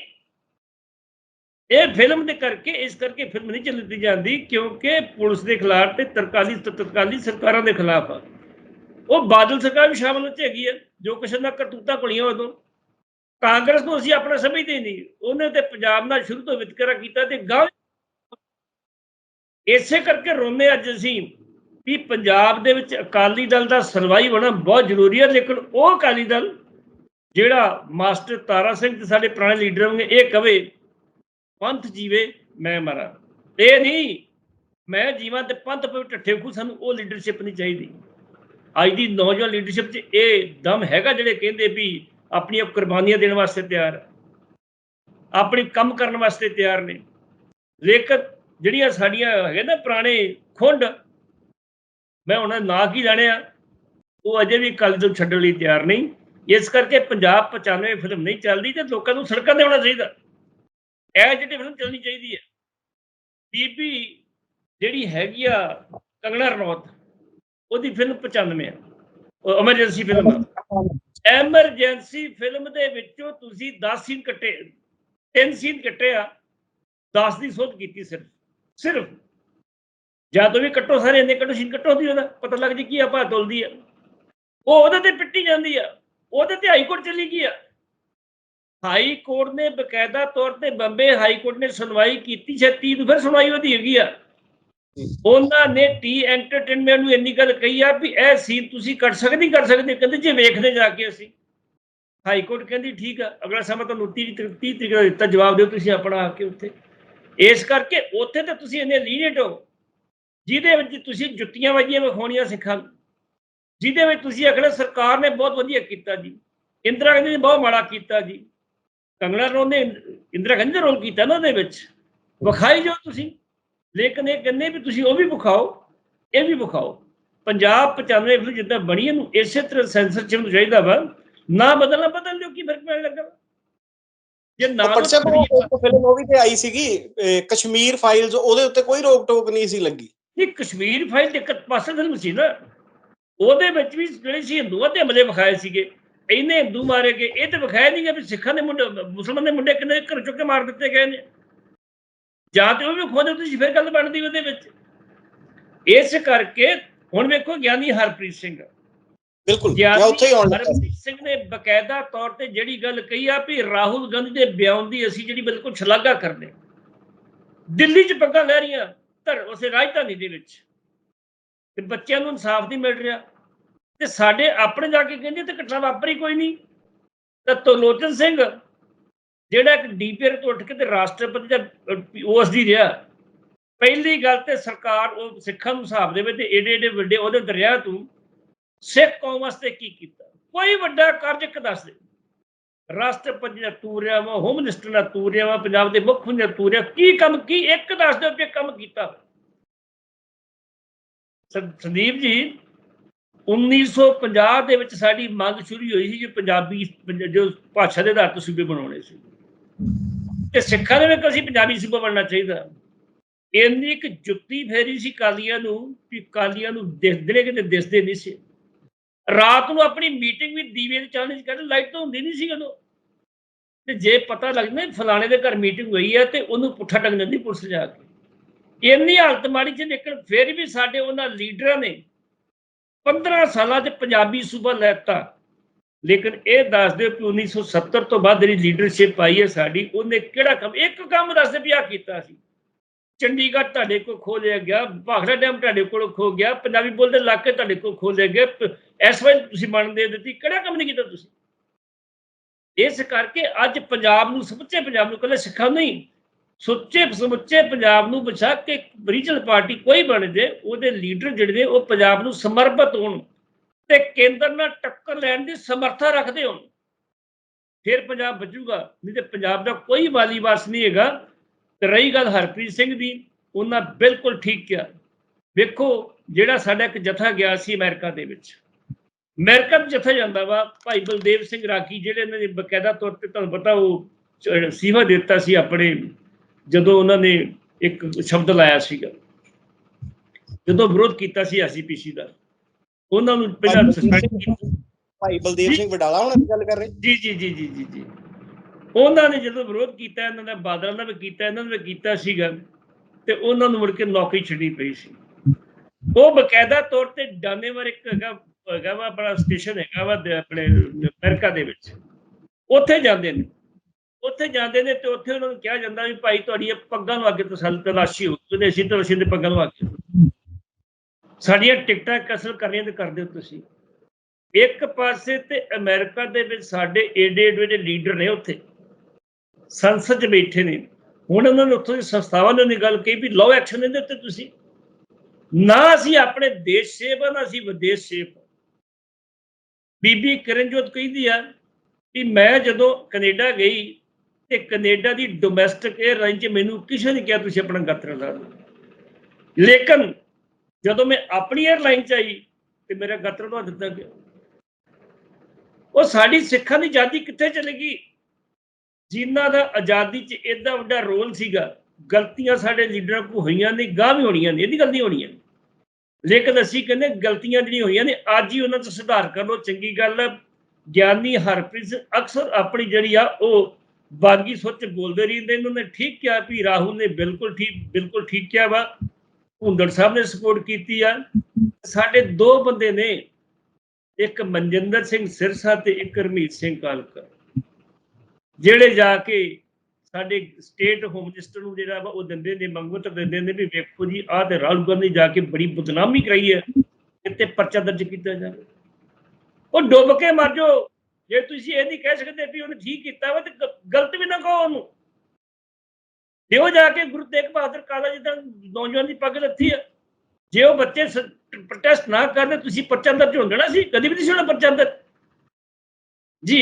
ਇਹ ਫਿਲਮ ਦੇ ਕਰਕੇ, ਇਸ ਕਰਕੇ ਫਿਲਮ ਨਹੀਂ ਚੱਲਦੀ ਜਾਂਦੀ, ਕਿਉਂਕਿ ਪੁਲਿਸ ਦੇ ਖਿਲਾਫ ਤੇ ਤਰਕਾਲੀ ਤਤਕਾਲੀ ਸਰਕਾਰਾਂ ਦੇ ਖਿਲਾਫ ਆ। ਉਹ ਬਾਦਲ ਸਰਕਾਰ ਵੀ ਸ਼ਾਮਲ ਵਿੱਚ ਹੈਗੀ ਹੈ ਜੋ ਕਿਸੇ ਦਾ ਕਰਤੂਤਾਂ ਕੋਲੀਆਂ ਉਦੋਂ ਕਾਂਗਰਸ ਨੂੰ ਅਸੀਂ ਆਪਣਾ ਸਮਝਦੇ ਹੀ ਨਹੀਂ। ਉਹਨੇ ਤੇ ਪੰਜਾਬ ਨਾਲ ਸ਼ੁਰੂ ਤੋਂ ਵਿਤਕਰਾ ਕੀਤਾ ਤੇ ਗਾਂ ਇਸੇ ਕਰਕੇ ਰੋਨੇ ਅੱਜ ਅਸੀਂ। ਵੀ ਪੰਜਾਬ ਦੇ ਵਿੱਚ ਅਕਾਲੀ ਦਲ ਦਾ ਸਰਵਾਈਵ ਹੋਣਾ ਬਹੁਤ ਜ਼ਰੂਰੀ ਹੈ ਲੇਕਿਨ ਉਹ ਅਕਾਲੀ ਦਲ ਜਿਹੜਾ ਮਾਸਟਰ ਤਾਰਾ ਸਿੰਘ ਤੇ ਸਾਡੇ ਪੁਰਾਣੇ ਲੀਡਰ ਹੋਣਗੇ, ਇਹ ਕਵੇ, ਪੰਥ ਜੀਵੇ, ਮੈਂ ਮਰਾਂ। ਇਹ ਨਹੀਂ, ਮੈਂ ਜੀਵਾਂ ਤੇ ਪੰਥ ਪਵੇ ਟੱਠੇ ਖੂ ਸਾਨੂੰ ਉਹ ਲੀਡਰਸ਼ਿਪ ਨਹੀਂ ਚਾਹੀਦੀ। ਅੱਜ ਦੀ ਨੌਜਵਾਨ ਲੀਡਰਸ਼ਿਪ 'ਚ ਇਹ ਦਮ ਹੈਗਾ ਜਿਹੜੇ ਕਹਿੰਦੇ ਵੀ ਆਪਣੀਆਂ ਕੁਰਬਾਨੀਆਂ ਦੇਣ ਵਾਸਤੇ ਤਿਆਰ ਆਪਣੀ ਕੰਮ ਕਰਨ ਵਾਸਤੇ ਤਿਆਰ ਨੇ। ਲੇਕਿਨ ਜਿਹੜੀਆਂ ਸਾਡੀਆਂ ਹੈਗੇ ਨਾ ਪੁਰਾਣੇ ਖੁੰਡ ਮੈਂ ਉਹਨਾਂ ਨਾਂ ਕੀ ਜਾਣਿਆ? ਉਹ ਅਜੇ ਵੀ ਕੱਲ ਤੋਂ ਛੱਡਣ ਲਈ ਤਿਆਰ ਨਹੀਂ। ਇਸ ਕਰਕੇ ਪੰਜਾਬ 95 ਫਿਲਮ ਨਹੀਂ ਚੱਲਦੀ ਤੇ ਲੋਕਾਂ ਨੂੰ ਸੜਕਾਂ ਤੇ ਆਉਣਾ ਚਾਹੀਦਾ। ਇਹ ਜਿਹੜੀ ਫਿਲਮ ਚੱਲਣੀ ਚਾਹੀਦੀ ਹੈ। ਬੀਬੀ ਜਿਹੜੀ ਹੈਗੀ ਆ ਕੰਗਣਾ ਰਣੌਤ, ਉਹਦੀ ਫਿਲਮ 95 ਆ। ਉਹ ਐਮਰਜੈਂਸੀ ਫਿਲਮ ਆ। ਐਮਰਜੈਂਸੀ ਫਿਲਮ ਦੇ ਵਿੱਚੋਂ ਤੁਸੀਂ 10 ਸੀਨ ਕੱਟੇ 3 ਸੀਨ ਕੱਟੇ ਆ। 10 ਦੀ ਸੋਧ ਕੀਤੀ ਸਿਰਫ। ਸਿਰਫ ਜਾਂ ਤੋਂ ਵੀ ਕੱਟੋ ਸਾਰੇ, ਇੰਨੇ ਕੱਟੋ, ਸੀਨ ਕੱਟੋ ਦੀ ਉਹਦਾ, ਪਤਾ ਲੱਗ ਜੀ ਕੀ ਆਪਾਂ ਤੁਲਦੀ ਆ। ਉਹ ਉਹਦੇ ਤੇ ਪਿੱਟੀ ਜਾਂਦੀ ਆ, ਉਹਦੇ ਤੇ ਹਾਈ ਕੋਰਟ ਚਲੀ ਗਈ ਆ। ਹਾਈ ਕੋਰਟ ਨੇ ਬਕਾਇਦਾ ਤੌਰ ਤੇ ਬੰਬੇ ਹਾਈ ਕੋਰਟ ਨੇ ਸੁਣਵਾਈ ਕੀਤੀ ਛੇਤੀ ਨੂੰ ਫਿਰ ਸੁਣਵਾਈ ਉਹਦੀ ਹੈਗੀ ਆ। ਉਹਨਾਂ ਨੇ ਟੀ ਐਂਟਰਟੇਨਮੈਂਟ ਨੂੰ ਇੰਨੀ ਗੱਲ ਕਹੀ ਆ ਵੀ ਇਹ ਸੀਨ ਤੁਸੀਂ ਕੱਟ ਸਕਦੇ ਕਰ ਸਕਦੇ, ਕਹਿੰਦੇ ਜੇ ਵੇਖਦੇ ਜਾ ਕੇ ਅਸੀਂ। ਹਾਈ ਕੋਰਟ ਕਹਿੰਦੀ ਠੀਕ ਆ, ਅਗਲਾ ਸਮਾਂ ਤੁਹਾਨੂੰ 30 ਤਰੀਕ 30 ਤਰੀਕ ਦਾ ਦਿੱਤਾ, ਜਵਾਬ ਦਿਓ ਤੁਸੀਂ ਆਪਣਾ ਆ ਕੇ ਉੱਥੇ। ਇਸ ਕਰਕੇ ਉੱਥੇ ਤਾਂ ਤੁਸੀਂ ਇੰਨੇ ਲੀਨੇਟ ਹੋ। ਜਿਹਦੇ ਵਿੱਚ ਤੁਸੀਂ ਜੁੱਤੀਆਂ ਵੱਜੀਆਂ ਵਿਖਾਉਣੀਆਂ ਸਿੱਖਾਂ। ਜਿਹਦੇ ਵਿੱਚ ਤੁਸੀਂ ਆਖਣਾ ਸਰਕਾਰ ਨੇ ਬਹੁਤ ਵਧੀਆ ਕੀਤਾ ਜੀ। ਇੰਦਰਾ ਗਾਂਧੀ ਨੇ ਬਹੁਤ ਮਾੜਾ ਕੀਤਾ ਜੀ। ਕੰਗਣਾ ਰਣੌਤ ਨੇ ਇੰਦਰਾ ਗਾਂਧੀ ਦਾ ਰੋਲ ਕੀਤਾ ਨਾ ਉਹਦੇ ਵਿੱਚ। ਵਿਖਾਈ ਜੋ ਤੁਸੀਂ। ਲੇਕਿਨ ਇਹ ਕਹਿੰਦੇ ਵੀ ਤੁਸੀਂ ਉਹ ਵੀ ਵਿਖਾਓ ਇਹ ਵੀ ਵਿਖਾਓ। ਪੰਜਾਬ 95 ਫਿਲਮ ਜਿੱਦਾਂ ਬਣੀ ਇਹਨੂੰ ਇਸੇ ਤਰ੍ਹਾਂ ਸੈਂਸਰਸ਼ਿਪ ਨੂੰ ਚਾਹੀਦਾ ਵਾ। ਨਾ ਬਦਲਣਾ ਬਦਲ ਦਿਓ ਕੀ ਫ਼ਰਕ ਪੈਣ ਲੱਗਾ? ਜੇ ਨਾ ਫਿਲਮ ਉਹ ਵੀ ਤੇ ਆਈ ਸੀਗੀ ਕਸ਼ਮੀਰ ਫਾਈਲਸ ਉਹਦੇ ਉੱਤੇ ਕੋਈ ਰੋਕ ਟੋਕ ਨਹੀਂ ਸੀ ਲੱਗੀ। ਨਹੀਂ ਕਸ਼ਮੀਰ ਫਾਈਲ ਤੇ ਇੱਕ ਪਾਸੇ ਫਿਲਮ ਸੀ ਨਾ ਉਹਦੇ ਵਿੱਚ ਵੀ ਜਿਹੜੇ ਸੀ ਹਿੰਦੂਆਂ ਤੇ ਹਮਲੇ ਵਿਖਾਏ ਸੀਗੇ। ਇਹਨੇ ਹਿੰਦੂ ਮਾਰੇ ਗਏ ਇਹ ਤੇ ਵਿਖਾਇਆ ਨਹੀਂ ਗਿਆ ਵੀ ਸਿੱਖਾਂ ਦੇ ਮੁੰਡੇ ਮੁਸਲਮਾਨ ਦੇ ਮੁੰਡੇ ਕਿੰਨੇ ਘਰ ਚੁੱਕ ਕੇ ਮਾਰ ਦਿੱਤੇ ਗਏ ਨੇ। ਜਾਂ ਤੇ ਉਹ ਵੀ ਖੋਦੇ ਤੁਸੀਂ ਫਿਰ ਗੱਲ ਬਣਦੀ ਉਹਦੇ ਵਿੱਚ। ਇਸ ਕਰਕੇ ਹੁਣ ਵੇਖੋ ਗਿਆਨੀ ਹਰਪ੍ਰੀਤ ਸਿੰਘ। ਬਿਲਕੁਲ ਮੈਂ ਉੱਥੇ ਹੀ ਆਉਣ ਲੱਗਾ ਸਿੰਘ ਨੇ ਬਕਾਇਦਾ ਤੌਰ ਤੇ ਜਿਹੜੀ ਗੱਲ ਕਹੀ ਆ ਵੀ ਰਾਹੁਲ ਗਾਂਧੀ ਦੇ ਬਿਆਨ ਦੀ ਅਸੀਂ ਜਿਹੜੀ ਬਿਲਕੁਲ ਕਰਦੇ ਹਾਂ। ਦਿੱਲੀ 'ਚ ਪੱਗਾਂ ਲੈ ਰਹੀਆਂ। ਧਰ ਉਸੇ ਰਾਜਧਾਨੀ ਦੇ ਵਿੱਚ। ਤੇ ਬੱਚਿਆਂ ਨੂੰ ਇਨਸਾਫ ਨਹੀਂ ਮਿਲ ਰਿਹਾ। ਤੇ ਸਾਡੇ ਆਪਣੇ ਜਾ ਕੇ ਕਹਿੰਦੇ ਤੇ ਘਟਨਾ ਵਾਪਰੀ ਕੋਈ ਨਹੀਂ। ਤਾਂ ਤਰਲੋਚਨ ਸਿੰਘ, ਜਿਹੜਾ ਇੱਕ ਡੀਪੀਆਰ ਤੋਂ ਉੱਠ ਕੇ ਤੇ ਰਾਸ਼ਟਰਪਤੀ ਦਾ ਉਸਦੀ ਰਿਹਾ। ਪਹਿਲੀ ਗੱਲ ਤੇ ਸਰਕਾਰ ਉਹ ਸਿੱਖਾਂ ਨੂੰ ਹਿਸਾਬ ਦੇਵੇ ਤੇ ਏਡੇ ਏਡੇ ਵੱਡੇ ਉਹਦੇ ਦਰਿਆ ਤੂੰ ਸਿੱਖ ਕੌਮ ਵਾਸਤੇ ਕੀ ਕੀਤਾ। ਕੋਈ ਵੱਡਾ ਕਾਰਜ ਇੱਕ ਦੱਸ ਦੇ। ਰਾਸ਼ਟਰਪਤੀ ਦਾ ਤੂਰਿਆ ਵਾ ਹੋਮ ਮਿਨਿਸਟਰ ਦਾ ਤੂਰਿਆ ਵਾ, ਪੰਜਾਬ ਦੇ ਮੁੱਖ ਮੰਤਰੀ ਦਾ ਤੂਰਿਆ, ਕੀ ਕੰਮ, ਕੀ ਇੱਕ ਦੱਸ ਦਿਓ ਕਿ ਕੰਮ ਕੀਤਾ? ਸੰਦੀਪ ਜੀ 1950 ਦੇ ਵਿੱਚ ਸਾਡੀ ਮੰਗ ਸ਼ੁਰੂ ਹੋਈ ਸੀ ਕਿ ਪੰਜਾਬੀ ਪੰਜ- ਜੋ ਭਾਸ਼ਾ ਦੇ ਆਧਾਰ ਤੇ ਸੂਬੇ ਬਣਾਉਣੇ ਸੀ। ਤੇ ਸਿੱਖਾਂ ਦੇ ਵਿੱਚ ਅਸੀਂ ਪੰਜਾਬੀ ਸੂਬਾ ਬਣਨਾ ਚਾਹੀਦਾ। ਇੰਨੀ ਇੱਕ ਜੁੱਤੀ ਫੇਰੀ ਸੀ ਕਾਲੀਆਂ ਨੂੰ ਕਿ ਕਾਲੀਆਂ ਨੂੰ ਦਿਸਦੇ ਕਿਤੇ ਦਿਸਦੇ ਨਹੀਂ ਸੀ। ਰਾਤ ਨੂੰ ਆਪਣੀ ਮੀਟਿੰਗ ਵੀ ਦੀਵੇ ਦੇ ਚਾਨਣ ਚ ਕਰਦੇ ਲਾਈਟ ਤਾਂ ਹੁੰਦੀ ਨਹੀਂ ਸੀ ਉਦੋਂ। ਤੇ ਜੇ ਪਤਾ ਲੱਗਦਾ ਫਲਾਣੇ ਦੇ ਘਰ ਮੀਟਿੰਗ ਹੋਈ ਹੈ ਤੇ ਉਹਨੂੰ ਪੁੱਠਾ ਟੰਗ ਦਿੰਦੀ ਪੁਲਿਸ ਜਾ ਕੇ। ਇੰਨੀ ਹਾਲਤ ਮਾੜੀ ਚ ਲੇਕਿਨ ਫਿਰ ਵੀ ਸਾਡੇ ਉਹਨਾਂ ਲੀਡਰਾਂ ਨੇ 15 ਸਾਲਾਂ 'ਚ ਪੰਜਾਬੀ ਸੂਬਾ ਲੈਤਾ ਲੇਕਿਨ ਇਹ ਦੱਸ ਦਿਓ ਕਿ 1970 ਤੋਂ ਬਾਅਦ ਜਿਹੜੀ ਲੀਡਰਸ਼ਿਪ ਆਈ ਹੈ ਸਾਡੀ, ਉਹਨੇ ਕਿਹੜਾ ਕੰਮ, ਇੱਕ ਕੰਮ ਦੱਸ ਦੇ ਵੀ ਆ ਕੀਤਾ ਸੀ। ਚੰਡੀਗੜ੍ਹ ਤੁਹਾਡੇ ਕੋਲ ਖੋ ਲਿਆ ਗਿਆ, ਭਾਖੜਾ ਡੈਮ ਤੁਹਾਡੇ ਕੋਲ ਖੋ ਗਿਆ, ਪੰਜਾਬੀ ਬੋਲਦੇ ਇਲਾਕੇ ਤੁਹਾਡੇ ਕੋਲ ਖੋ ਲਏ ਗਏ ਇਸ ਵੇਲੇ ਤੁਸੀਂ ਮੰਨ ਦੇ ਦਿੱਤੀ, ਕਿਹੜਾ ਕੰਮ ਨਹੀਂ ਕੀਤਾ ਤੁਸੀਂ? ਇਸ ਕਰਕੇ ਅੱਜ ਪੰਜਾਬ ਨੂੰ, ਸਮੁੱਚੇ ਪੰਜਾਬ ਨੂੰ ਕੱਲੇ ਸਿੱਖਾਂ ਨਹੀਂ ਸੁੱਚੇ, ਸਮੁੱਚੇ ਪੰਜਾਬ ਨੂੰ ਬਚਾ ਕੇ ਰੀਜਨਲ ਪਾਰਟੀ ਕੋਈ ਬਣ ਜੇ, ਉਹਦੇ ਲੀਡਰ ਜਿਹੜੇ ਨੇ, ਉਹ ਪੰਜਾਬ ਨੂੰ ਸਮਰਪਿਤ ਹੋਣ ਤੇ ਕੇਂਦਰ ਨਾਲ ਟੱਕਰ ਲੈਣ ਦੀ ਸਮਰੱਥਾ ਰੱਖਦੇ ਹੋਣ। ਫਿਰ ਪੰਜਾਬ ਬਚੂਗਾ ਨਹੀਂ ਤੇ ਪੰਜਾਬ ਦਾ ਕੋਈ ਵਾਲੀ ਵਾਸ ਨਹੀਂ ਹੈਗਾ। ਤੇ ਰਹੀ ਗੱਲ ਹਰਪ੍ਰੀਤ ਸਿੰਘ ਦੀ ਉਹਨਾਂ ਬਿਲਕੁਲ ਠੀਕ ਕਿਹਾ। ਵੇਖੋ ਜਿਹੜਾ ਸਾਡਾ ਇੱਕ ਜਥਾ ਗਿਆ ਸੀ ਅਮਰੀਕਾ ਦੇ ਵਿੱਚ। ਅਮਰੀਕਾ ਜਥਾ ਜਾਂਦਾ ਵਾ ਭਾਈ ਬਲਦੇਵ ਸਿੰਘ ਰਾਗੀ ਜਿਹੜੇ ਇਹਨਾਂ ਨੇ ਬਕਾਇਦਾ ਤੌਰ ਤੇ ਤੁਹਾਨੂੰ ਪਤਾ ਉਹ ਸੀਵਾ ਦਿੱਤਾ ਸੀ ਆਪਣੇ ਜਦੋਂ ਉਹਨਾਂ ਨੇ ਇੱਕ ਸ਼ਬਦ ਲਾਇਆ ਸੀਗਾ। ਜਦੋਂ ਵਿਰੋਧ ਕੀਤਾ ਸੀ ਐਸਜੀਪੀਸੀ ਦਾ। ਉਹਨਾਂ ਨੂੰ ਪਹਿਲਾਂ suspend ਕੀਤਾ। ਭਾਈ ਬਲਦੇਵ ਸਿੰਘ ਵਡਾਲਾ ਉਹਨਾਂ ਦੀ ਗੱਲ ਕਰ ਰਹੇ? ਜੀ ਜੀ ਜੀ ਜੀ ਜੀ ਜੀ। ਉਹਨਾਂ ਨੇ ਜਦੋਂ ਵਿਰੋਧ ਕੀਤਾ, ਇਹਨਾਂ ਨੇ ਬਾਦਲਾਂ ਦਾ ਵੀ ਕੀਤਾ, ਇਹਨਾਂ ਨੇ ਵੀ ਕੀਤਾ ਸੀਗਾ, ਤੇ ਉਹਨਾਂ ਨੂੰ ਮੁੜ ਕੇ ਨੌਕਰੀ ਛੱਡਣੀ ਪਈ ਸੀ। ਉਹ ਬਕਾਇਦਾ ਤੌਰ ਤੇ ਡਾਨੇਵਰ ਇੱਕ ਹੈਗਾ ਹੈਗਾ ਵਾ ਬੜਾ ਸਟੇਸ਼ਨ ਹੈਗਾ ਵਾ ਆਪਣੇ ਅਮਰੀਕਾ ਦੇ ਵਿੱਚ। ਉੱਥੇ ਜਾਂਦੇ ਨੇ। ਉੱਥੇ ਜਾਂਦੇ ਨੇ ਤੇ ਉੱਥੇ ਉਹਨਾਂ ਨੂੰ ਕਿਹਾ ਜਾਂਦਾ ਵੀ ਭਾਈ ਤੁਹਾਡੀ ਪੱਗਾਂ ਨੂੰ ਅੱਗੇ ਤਸੱਲ, ਤਲਾਸ਼ੀ ਹੋ ਤੇ ਅਸੀਂ ਤਲਾਸ਼ੀ ਦੇ ਪੱਗਾਂ ਨੂੰ ਅੱਗੇ। ਸਾਡੀਆਂ ਟਿਕਟਾਂ ਕਸਲ ਕਰਨੀਆਂ ਤੇ ਕਰਦੇ ਹੋ ਤੁਸੀਂ। ਇੱਕ ਪਾਸੇ ਤੇ ਅਮਰੀਕਾ ਦੇ ਵਿੱਚ ਸਾਡੇ ਏਡੇ ਏਡੇ ਲੀਡਰ ਨੇ ਉੱਥੇ ਸੰਸਦ 'ਚ ਬੈਠੇ ਨੇ। ਹੁਣ ਉਹਨਾਂ ਨੇ ਉੱਥੋਂ ਦੀ ਸੰਸਥਾਵਾਂ ਨੇ ਗੱਲ ਕਹੀ ਵੀ ਲਓ ਐਕਸ਼ਨ ਇਹਦੇ ਉੱਤੇ ਤੁਸੀਂ। ਨਾ ਅਸੀਂ ਆਪਣੇ ਦੇਸ਼ ਸੇਵ ਹਾਂ, ਨਾ ਅਸੀਂ ਵਿਦੇਸ਼ ਸੇਵ ਬੀਬੀ ਕਰਨਜੋਤ ਕਹਿੰਦੀ ਆ ਕਿ ਮੈਂ ਜਦੋਂ ਕੈਨੇਡਾ ਗਈ ਤੇ ਕੈਨੇਡਾ ਦੀ ਡੋਮੈਸਟਿਕ 에ਅਰਲਾਈਨ 'ਚ ਮੈਨੂੰ ਕਿਸੇ ਨੇ ਕਿਹਾ ਤੁਸੀਂ ਆਪਣਾ ਗਾਤਰਾ ਲਾ ਲਓ ਲੇਕਿਨ ਜਦੋਂ ਮੈਂ ਆਪਣੀ 에ਅਰਲਾਈਨ 'ਚ ਆਈ ਤੇ ਮੇਰਾ ਗਾਤਰਾ ਲਾ ਦਿੱਤਾ ਗਿਆ। ਉਹ ਸਾਡੀ ਸਿੱਖਾਂ ਦੀ ਆਜ਼ਾਦੀ ਕਿੱਥੇ ਚਲੇ ਗਈ? ਜਿਨ੍ਹਾਂ ਦਾ ਆਜ਼ਾਦੀ 'ਚ ਏਡਾ ਵੱਡਾ ਰੋਲ ਸੀਗਾ, ਗਲਤੀਆਂ ਸਾਡੇ ਲੀਡਰਾਂ ਕੋ ਹੋਈਆਂ ਨੇ, ਗਾਹ ਵੀ ਹੋਣੀਆਂ ਨੇ, ਇਹਦੀ ਗੱਲ ਨਹੀਂ ਹੋਣੀਆਂ ਲੇਕਿਨ ਅਸੀਂ ਕਹਿੰਦੇ ਗਲਤੀਆਂ ਜਿਹੜੀਆਂ ਹੋਈਆਂ ਨੇ, ਅੱਜ ਹੀ ਉਹਨਾਂ 'ਚ ਸੁਧਾਰ ਕਰ ਲਓ, ਚੰਗੀ ਗੱਲ ਹੈ ਗਿਆਨੀ ਹਰਪ੍ਰੀਤ ਸਿੰਘ ਅਕਸਰ ਆਪਣੀ ਜਿਹੜੀ ਆ, ਉਹ ਬਾਗੀ ਸੋਚ ਬੋਲਦੇ ਰਹਿੰਦੇ ਇਹਨਾਂ ਨੇ ਠੀਕ ਕਿਹਾ ਵੀ ਰਾਹੁਲ ਨੇ ਬਿਲਕੁਲ ਠੀਕ ਬਿਲਕੁਲ ਠੀਕ ਕਿਹਾ ਵਾ। ਹੁੰਦੜ ਸਾਹਿਬ ਨੇ ਸਪੋਰਟ ਕੀਤੀ ਆ। ਸਾਡੇ ਦੋ ਬੰਦੇ ਨੇ, ਇੱਕ ਮਨਜਿੰਦਰ ਸਿੰਘ ਸਿਰਸਾ ਤੇ ਇੱਕ ਰਮੀਤ ਸਿੰਘ ਕਾਲਕਰ। ਜਿਹੜੇ ਜਾ ਕੇ ਸਾਡੇ ਸਟੇਟ ਹੋਮ ਮਿਨਿਸਟਰ ਨੂੰ ਜਿਹੜਾ ਵਾ ਉਹ ਦਿੰਦੇ ਨੇ ਮੰਗਵਤ ਦਿੰਦੇ ਨੇ ਵੀ ਵੇਖੋ ਜੀ, ਆਹ ਤੇ ਰਾਹੁਲ ਗਾਂਧੀ ਜਾ ਕੇ ਬੜੀ ਬਦਨਾਮੀ ਕਰਾਈ ਹੈ, ਇੱਥੇ ਪਰਚਾ ਦਰਜ ਕੀਤਾ ਜਾਵੇ। ਉਹ ਡੁੱਬ ਕੇ ਮਰ ਜਾਓ। ਜੇ ਤੁਸੀਂ ਇਹ ਨਹੀਂ ਕਹਿ ਸਕਦੇ ਵੀ ਉਹਨੇ ਠੀਕ ਕੀਤਾ ਵਾ, ਤੇ ਗਲਤ ਵੀ ਨਾ ਕਹੋ ਉਹਨੂੰ। ਜੇ ਉਹ ਜਾ ਕੇ ਗੁਰੂ ਤੇਗ ਬਹਾਦਰ ਕਾਲਜ ਦਾ ਨੌਜਵਾਨ ਦੀ ਪੱਗ ਲੱਥੀ ਆ, ਜੇ ਉਹ ਬੱਚੇ ਪ੍ਰੋਟੈਸਟ ਨਾ ਕਰਦੇ ਤੁਸੀਂ ਪਰਚਾ ਦਰਜ ਹੋਣ ਦੇਣਾ ਸੀ? ਕਦੀ ਵੀ ਨਹੀਂ ਸੀ ਹੋਣਾ ਪਰਚਾ ਦਰਜ? ਜੀ।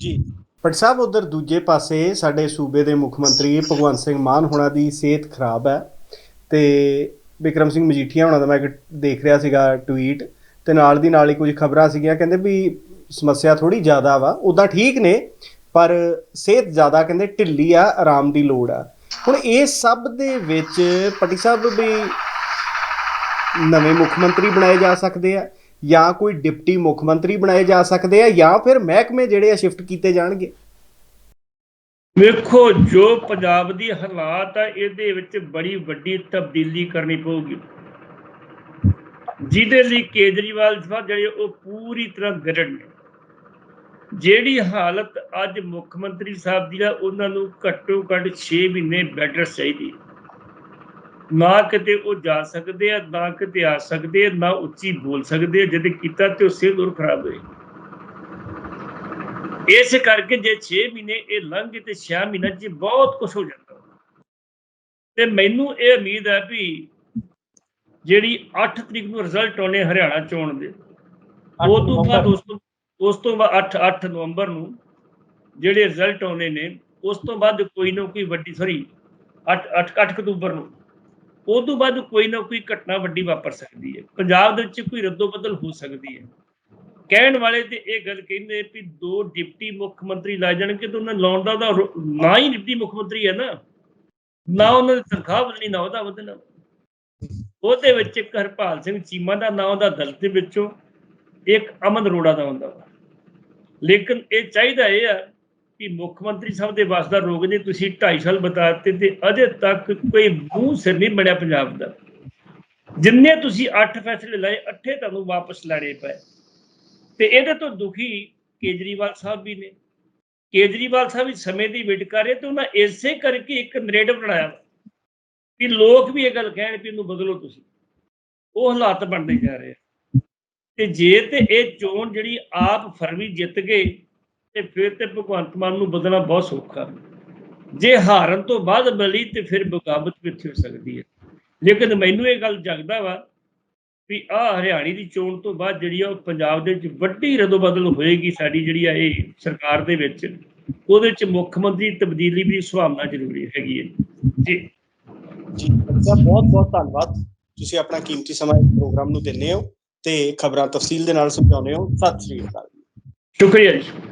ਜੀ। ਪਰ ਸਾਹਿਬ, ਉਧਰ ਦੂਜੇ ਪਾਸੇ ਸਾਡੇ ਸੂਬੇ ਦੇ ਮੁੱਖ ਮੰਤਰੀ ਭਗਵੰਤ ਸਿੰਘ ਮਾਨ ਹੋਣਾ ਦੀ ਸਿਹਤ ਖਰਾਬ ਹੈ ਤੇ ਵਿਕਰਮ ਸਿੰਘ ਮਜੀਠੀਆ ਹੋਣਾ ਦਾ ਮੈਂ ਇੱਕ ਦੇਖ ਰਿਹਾ ਸੀਗਾ ਟਵੀਟ ਤੇ ਨਾਲ ਦੀ ਨਾਲ ਹੀ ਕੁਝ ਖਬਰਾਂ ਸੀਗੀਆਂ, ਕਹਿੰਦੇ ਵੀ ਸਮੱਸਿਆ ਥੋੜੀ ਜ਼ਿਆਦਾ ਵਾ ਉਦਾਂ ਠੀਕ ਨੇ, ਪਰ ਸਿਹਤ ਜ਼ਿਆਦਾ ਕਹਿੰਦੇ ਢਿੱਲੀ ਆ, ਆਰਾਮ ਦੀ ਲੋੜ ਆ। ਹੁਣ ਇਹ ਸਭ ਦੇ ਵਿੱਚ ਪਟੀ ਸਾਹਿਬ ਵੀ ਨਵੇਂ ਮੁੱਖ ਮੰਤਰੀ ਬਣਾਏ ਜਾ ਸਕਦੇ ਆ ਜਾਂ ਕੋਈ ਡਿਪਟੀ ਮੁੱਖ ਮੰਤਰੀ ਬਣਾਏ ਜਾ ਸਕਦੇ ਆ, ਜਾਂ ਫਿਰ ਮਹਿਕਮੇ ਜਿਹੜੇ ਆ ਸ਼ਿਫਟ ਕੀਤੇ ਜਾਣਗੇ। ਵੇਖੋ ਜੋ ਪੰਜਾਬ ਦੀ ਹਾਲਾਤ ਆ, ਇਹਦੇ ਵਿੱਚ ਬੜੀ ਵੱਡੀ ਤਬਦੀਲੀ ਕਰਨੀ ਪਊਗੀ। ਜਿਹਦੇ ਲਈ ਕੇਜਰੀਵਾਲ ਸਾਹਿਬ ਜਿਹੜੇ, ਉਹ ਪੂਰੀ ਤਰ੍ਹਾਂ ਗਰੜ ਨੇ। ਜਿਹੜੀ ਹਾਲਤ ਅੱਜ ਮੁੱਖ ਮੰਤਰੀ ਸਾਹਿਬ ਦੀ ਆ, ਉਹਨਾਂ ਨੂੰ ਘੱਟੋ ਘੱਟ 6 ਮਹੀਨੇ ਬੈੱਡ ਚਾਹੀਦੀ ਹੈ। ਨਾ ਕਿਤੇ ਉਹ ਜਾ ਸਕਦੇ ਆ ਨਾ ਕਿਤੇ ਆ ਸਕਦੇ ਆ ਨਾ ਉੱਚੀ ਬੋਲ ਸਕਦੇ ਆ ਜਦ ਕੀਤਾ ਤੇ ਉਹ ਸਿਹਤ ਹੋਰ ਖਰਾਬ ਹੋਏ। ਇਸ ਕਰਕੇ ਜੇ 6 ਮਹੀਨੇ ਇਹ ਲੰਘ ਗਏ ਤੇ 6 ਮਹੀਨਿਆਂ 'ਚ ਬਹੁਤ ਕੁਝ ਹੋ ਜਾਂਦਾ। ਤੇ ਮੈਨੂੰ ਇਹ ਉਮੀਦ ਹੈ ਵੀ ਜਿਹੜੀ 8 ਤਰੀਕ ਨੂੰ ਰਿਜ਼ਲਟ ਆਉਣੇ ਹਰਿਆਣਾ ਚੋਣ ਦੇ ਉਹ ਤੋਂ ਬਾਅਦ ਉਸ ਤੋਂ ਉਸ ਤੋਂ ਬਾਅਦ 8 8 ਨਵੰਬਰ ਨੂੰ ਜਿਹੜੇ ਰਿਜ਼ਲਟ ਆਉਣੇ ਨੇ ਉਸ ਤੋਂ ਬਾਅਦ ਕੋਈ ਨਾ ਕੋਈ ਵੱਡੀ ਸੌਰੀ 8 8 8 ਅਕਤੂਬਰ ਨੂੰ ਉਸ ਤੋਂ ਬਾਅਦ ਕੋਈ ਨਾ ਕੋਈ ਘਟਨਾ ਵੱਡੀ ਵਾਪਰ ਸਕਦੀ ਹੈ। ਪੰਜਾਬ ਦੇ ਵਿੱਚ ਕੋਈ ਰੱਦੋ ਬਦਲ ਹੋ ਸਕਦੀ ਹੈ। ਕਹਿਣ ਵਾਲੇ ਤੇ ਇਹ ਗੱਲ ਕਹਿੰਦੇ ਵੀ ਦੋ ਡਿਪਟੀ ਮੁੱਖ ਮੰਤਰੀ ਲਾ ਜਾਣਗੇ ਤਾਂ ਉਹਨਾਂ ਲਾਉਣ ਦਾ ਨਾ ਹੀ ਡਿਪਟੀ ਮੁੱਖ ਮੰਤਰੀ ਹੈ ਨਾ। ਨਾ ਉਹਨਾਂ ਦੀ ਤਨਖਾਹ ਵਧਣੀ, ਨਾ ਉਹਦਾ ਵਧਣਾ। ਉਹਦੇ ਵਿੱਚ ਇੱਕ ਹਰਪਾਲ ਸਿੰਘ ਚੀਮਾ ਦਾ, ਨਾਂ ਉਹਦਾ ਦਲ ਦੇ ਵਿੱਚੋਂ ਇੱਕ ਅਮਨ ਅਰੋੜਾ ਦਾ ਹੁੰਦਾ ਲੇਕਿਨ ਇਹ ਚਾਹੀਦਾ ਇਹ ਆ ਕਿ ਮੁੱਖ ਮੰਤਰੀ ਸਾਹਿਬ ਦੇ ਵਾਸ ਦਾ ਰੋਗ ਨੇ ਤੁਸੀਂ 2.5 ਸਾਲ ਬਤਾ ਤੇ ਅਜੇ ਤੱਕ ਕੋਈ ਮੂੰਹ ਸਿਰ ਨਹੀਂ ਬਣਿਆ ਪੰਜਾਬ ਦਾ। ਜਿੰਨੇ ਤੁਸੀਂ 8 ਫੈਸਲੇ ਲਏ, ਅੱਠੇ ਤੁਹਾਨੂੰ ਵਾਪਸ ਲੈਣੇ ਪਏ। ਤੇ ਇਹਦੇ ਤੋਂ ਦੁਖੀ ਕੇਜਰੀਵਾਲ ਸਾਹਿਬ ਵੀ ਨੇ। ਕੇਜਰੀਵਾਲ ਸਾਹਿਬ ਵੀ ਸਮੇਂ ਦੀ ਵੇਟ ਕਰ ਰਹੇ ਤੇ ਉਹਨਾਂ ਇਸੇ ਕਰਕੇ ਇੱਕ ਨਰੇਟਿਵ ਬਣਾਇਆ ਵਾ ਕਿ ਲੋਕ ਵੀ ਇਹ ਗੱਲ ਕਹਿਣ ਕਿ ਇਹਨੂੰ ਬਦਲੋ ਤੁਸੀਂ। ਉਹ ਹਾਲਾਤ ਬਣਦੇ ਜਾ ਰਹੇ ਤੇ ਜੇ ਤੇ ਇਹ ਚੋਣ ਜਿਹੜੀ ਆਪ ਫਰਵਰੀ ਜਿੱਤ ਗਏ ਤੇ ਫਿਰ ਤੇ ਭਗਵੰਤ ਮਾਨ ਨੂੰ ਬਦਲਣਾ ਬਹੁਤ ਸੌਖਾ। ਜੇ ਹਾਰਨ ਤੋਂ ਬਾਅਦ ਮਿਲੀ ਤੇ ਫਿਰ ਬਗਾਵਤ ਕਿੱਥੇ ਹੋ ਸਕਦੀ ਹੈ। ਲੇਕਿਨ ਮੈਨੂੰ ਇਹ ਗੱਲ ਜਗਦਾ ਵਾ ਵੀ ਆ ਹਰਿਆਣੀ ਦੀ ਚੋਣ ਤੋਂ ਬਾਅਦ ਜਿਹੜੀ ਆ ਉਹ ਪੰਜਾਬ ਦੇ ਵਿੱਚ ਵੱਡੀ ਰਦੋ ਬਦਲ ਹੋਏਗੀ ਸਾਡੀ ਜਿਹੜੀ ਆ ਇਹ ਸਰਕਾਰ ਦੇ ਵਿੱਚ। ਉਹਦੇ ਵਿੱਚ ਮੁੱਖ ਮੰਤਰੀ ਤਬਦੀਲੀ ਦੀ ਸੰਭਾਵਨਾ ਜ਼ਰੂਰੀ ਹੈਗੀ ਹੈ। ਜੀ। ਜੀ ਬਹੁਤ ਬਹੁਤ ਧੰਨਵਾਦ। ਤੁਸੀਂ ਆਪਣਾ ਕੀਮਤੀ ਸਮਾਂ ਇਸ ਪ੍ਰੋਗਰਾਮ ਨੂੰ ਦਿੰਦੇ ਹੋ ਤੇ ਖਬਰਾਂ ਤਫਸੀਲ ਦੇ ਨਾਲ ਸਮਝਾਉਂਦੇ ਹੋ। ਸਤਿ ਸ੍ਰੀ ਅਕਾਲ। ਸ਼ੁਕਰੀਆ ਜੀ।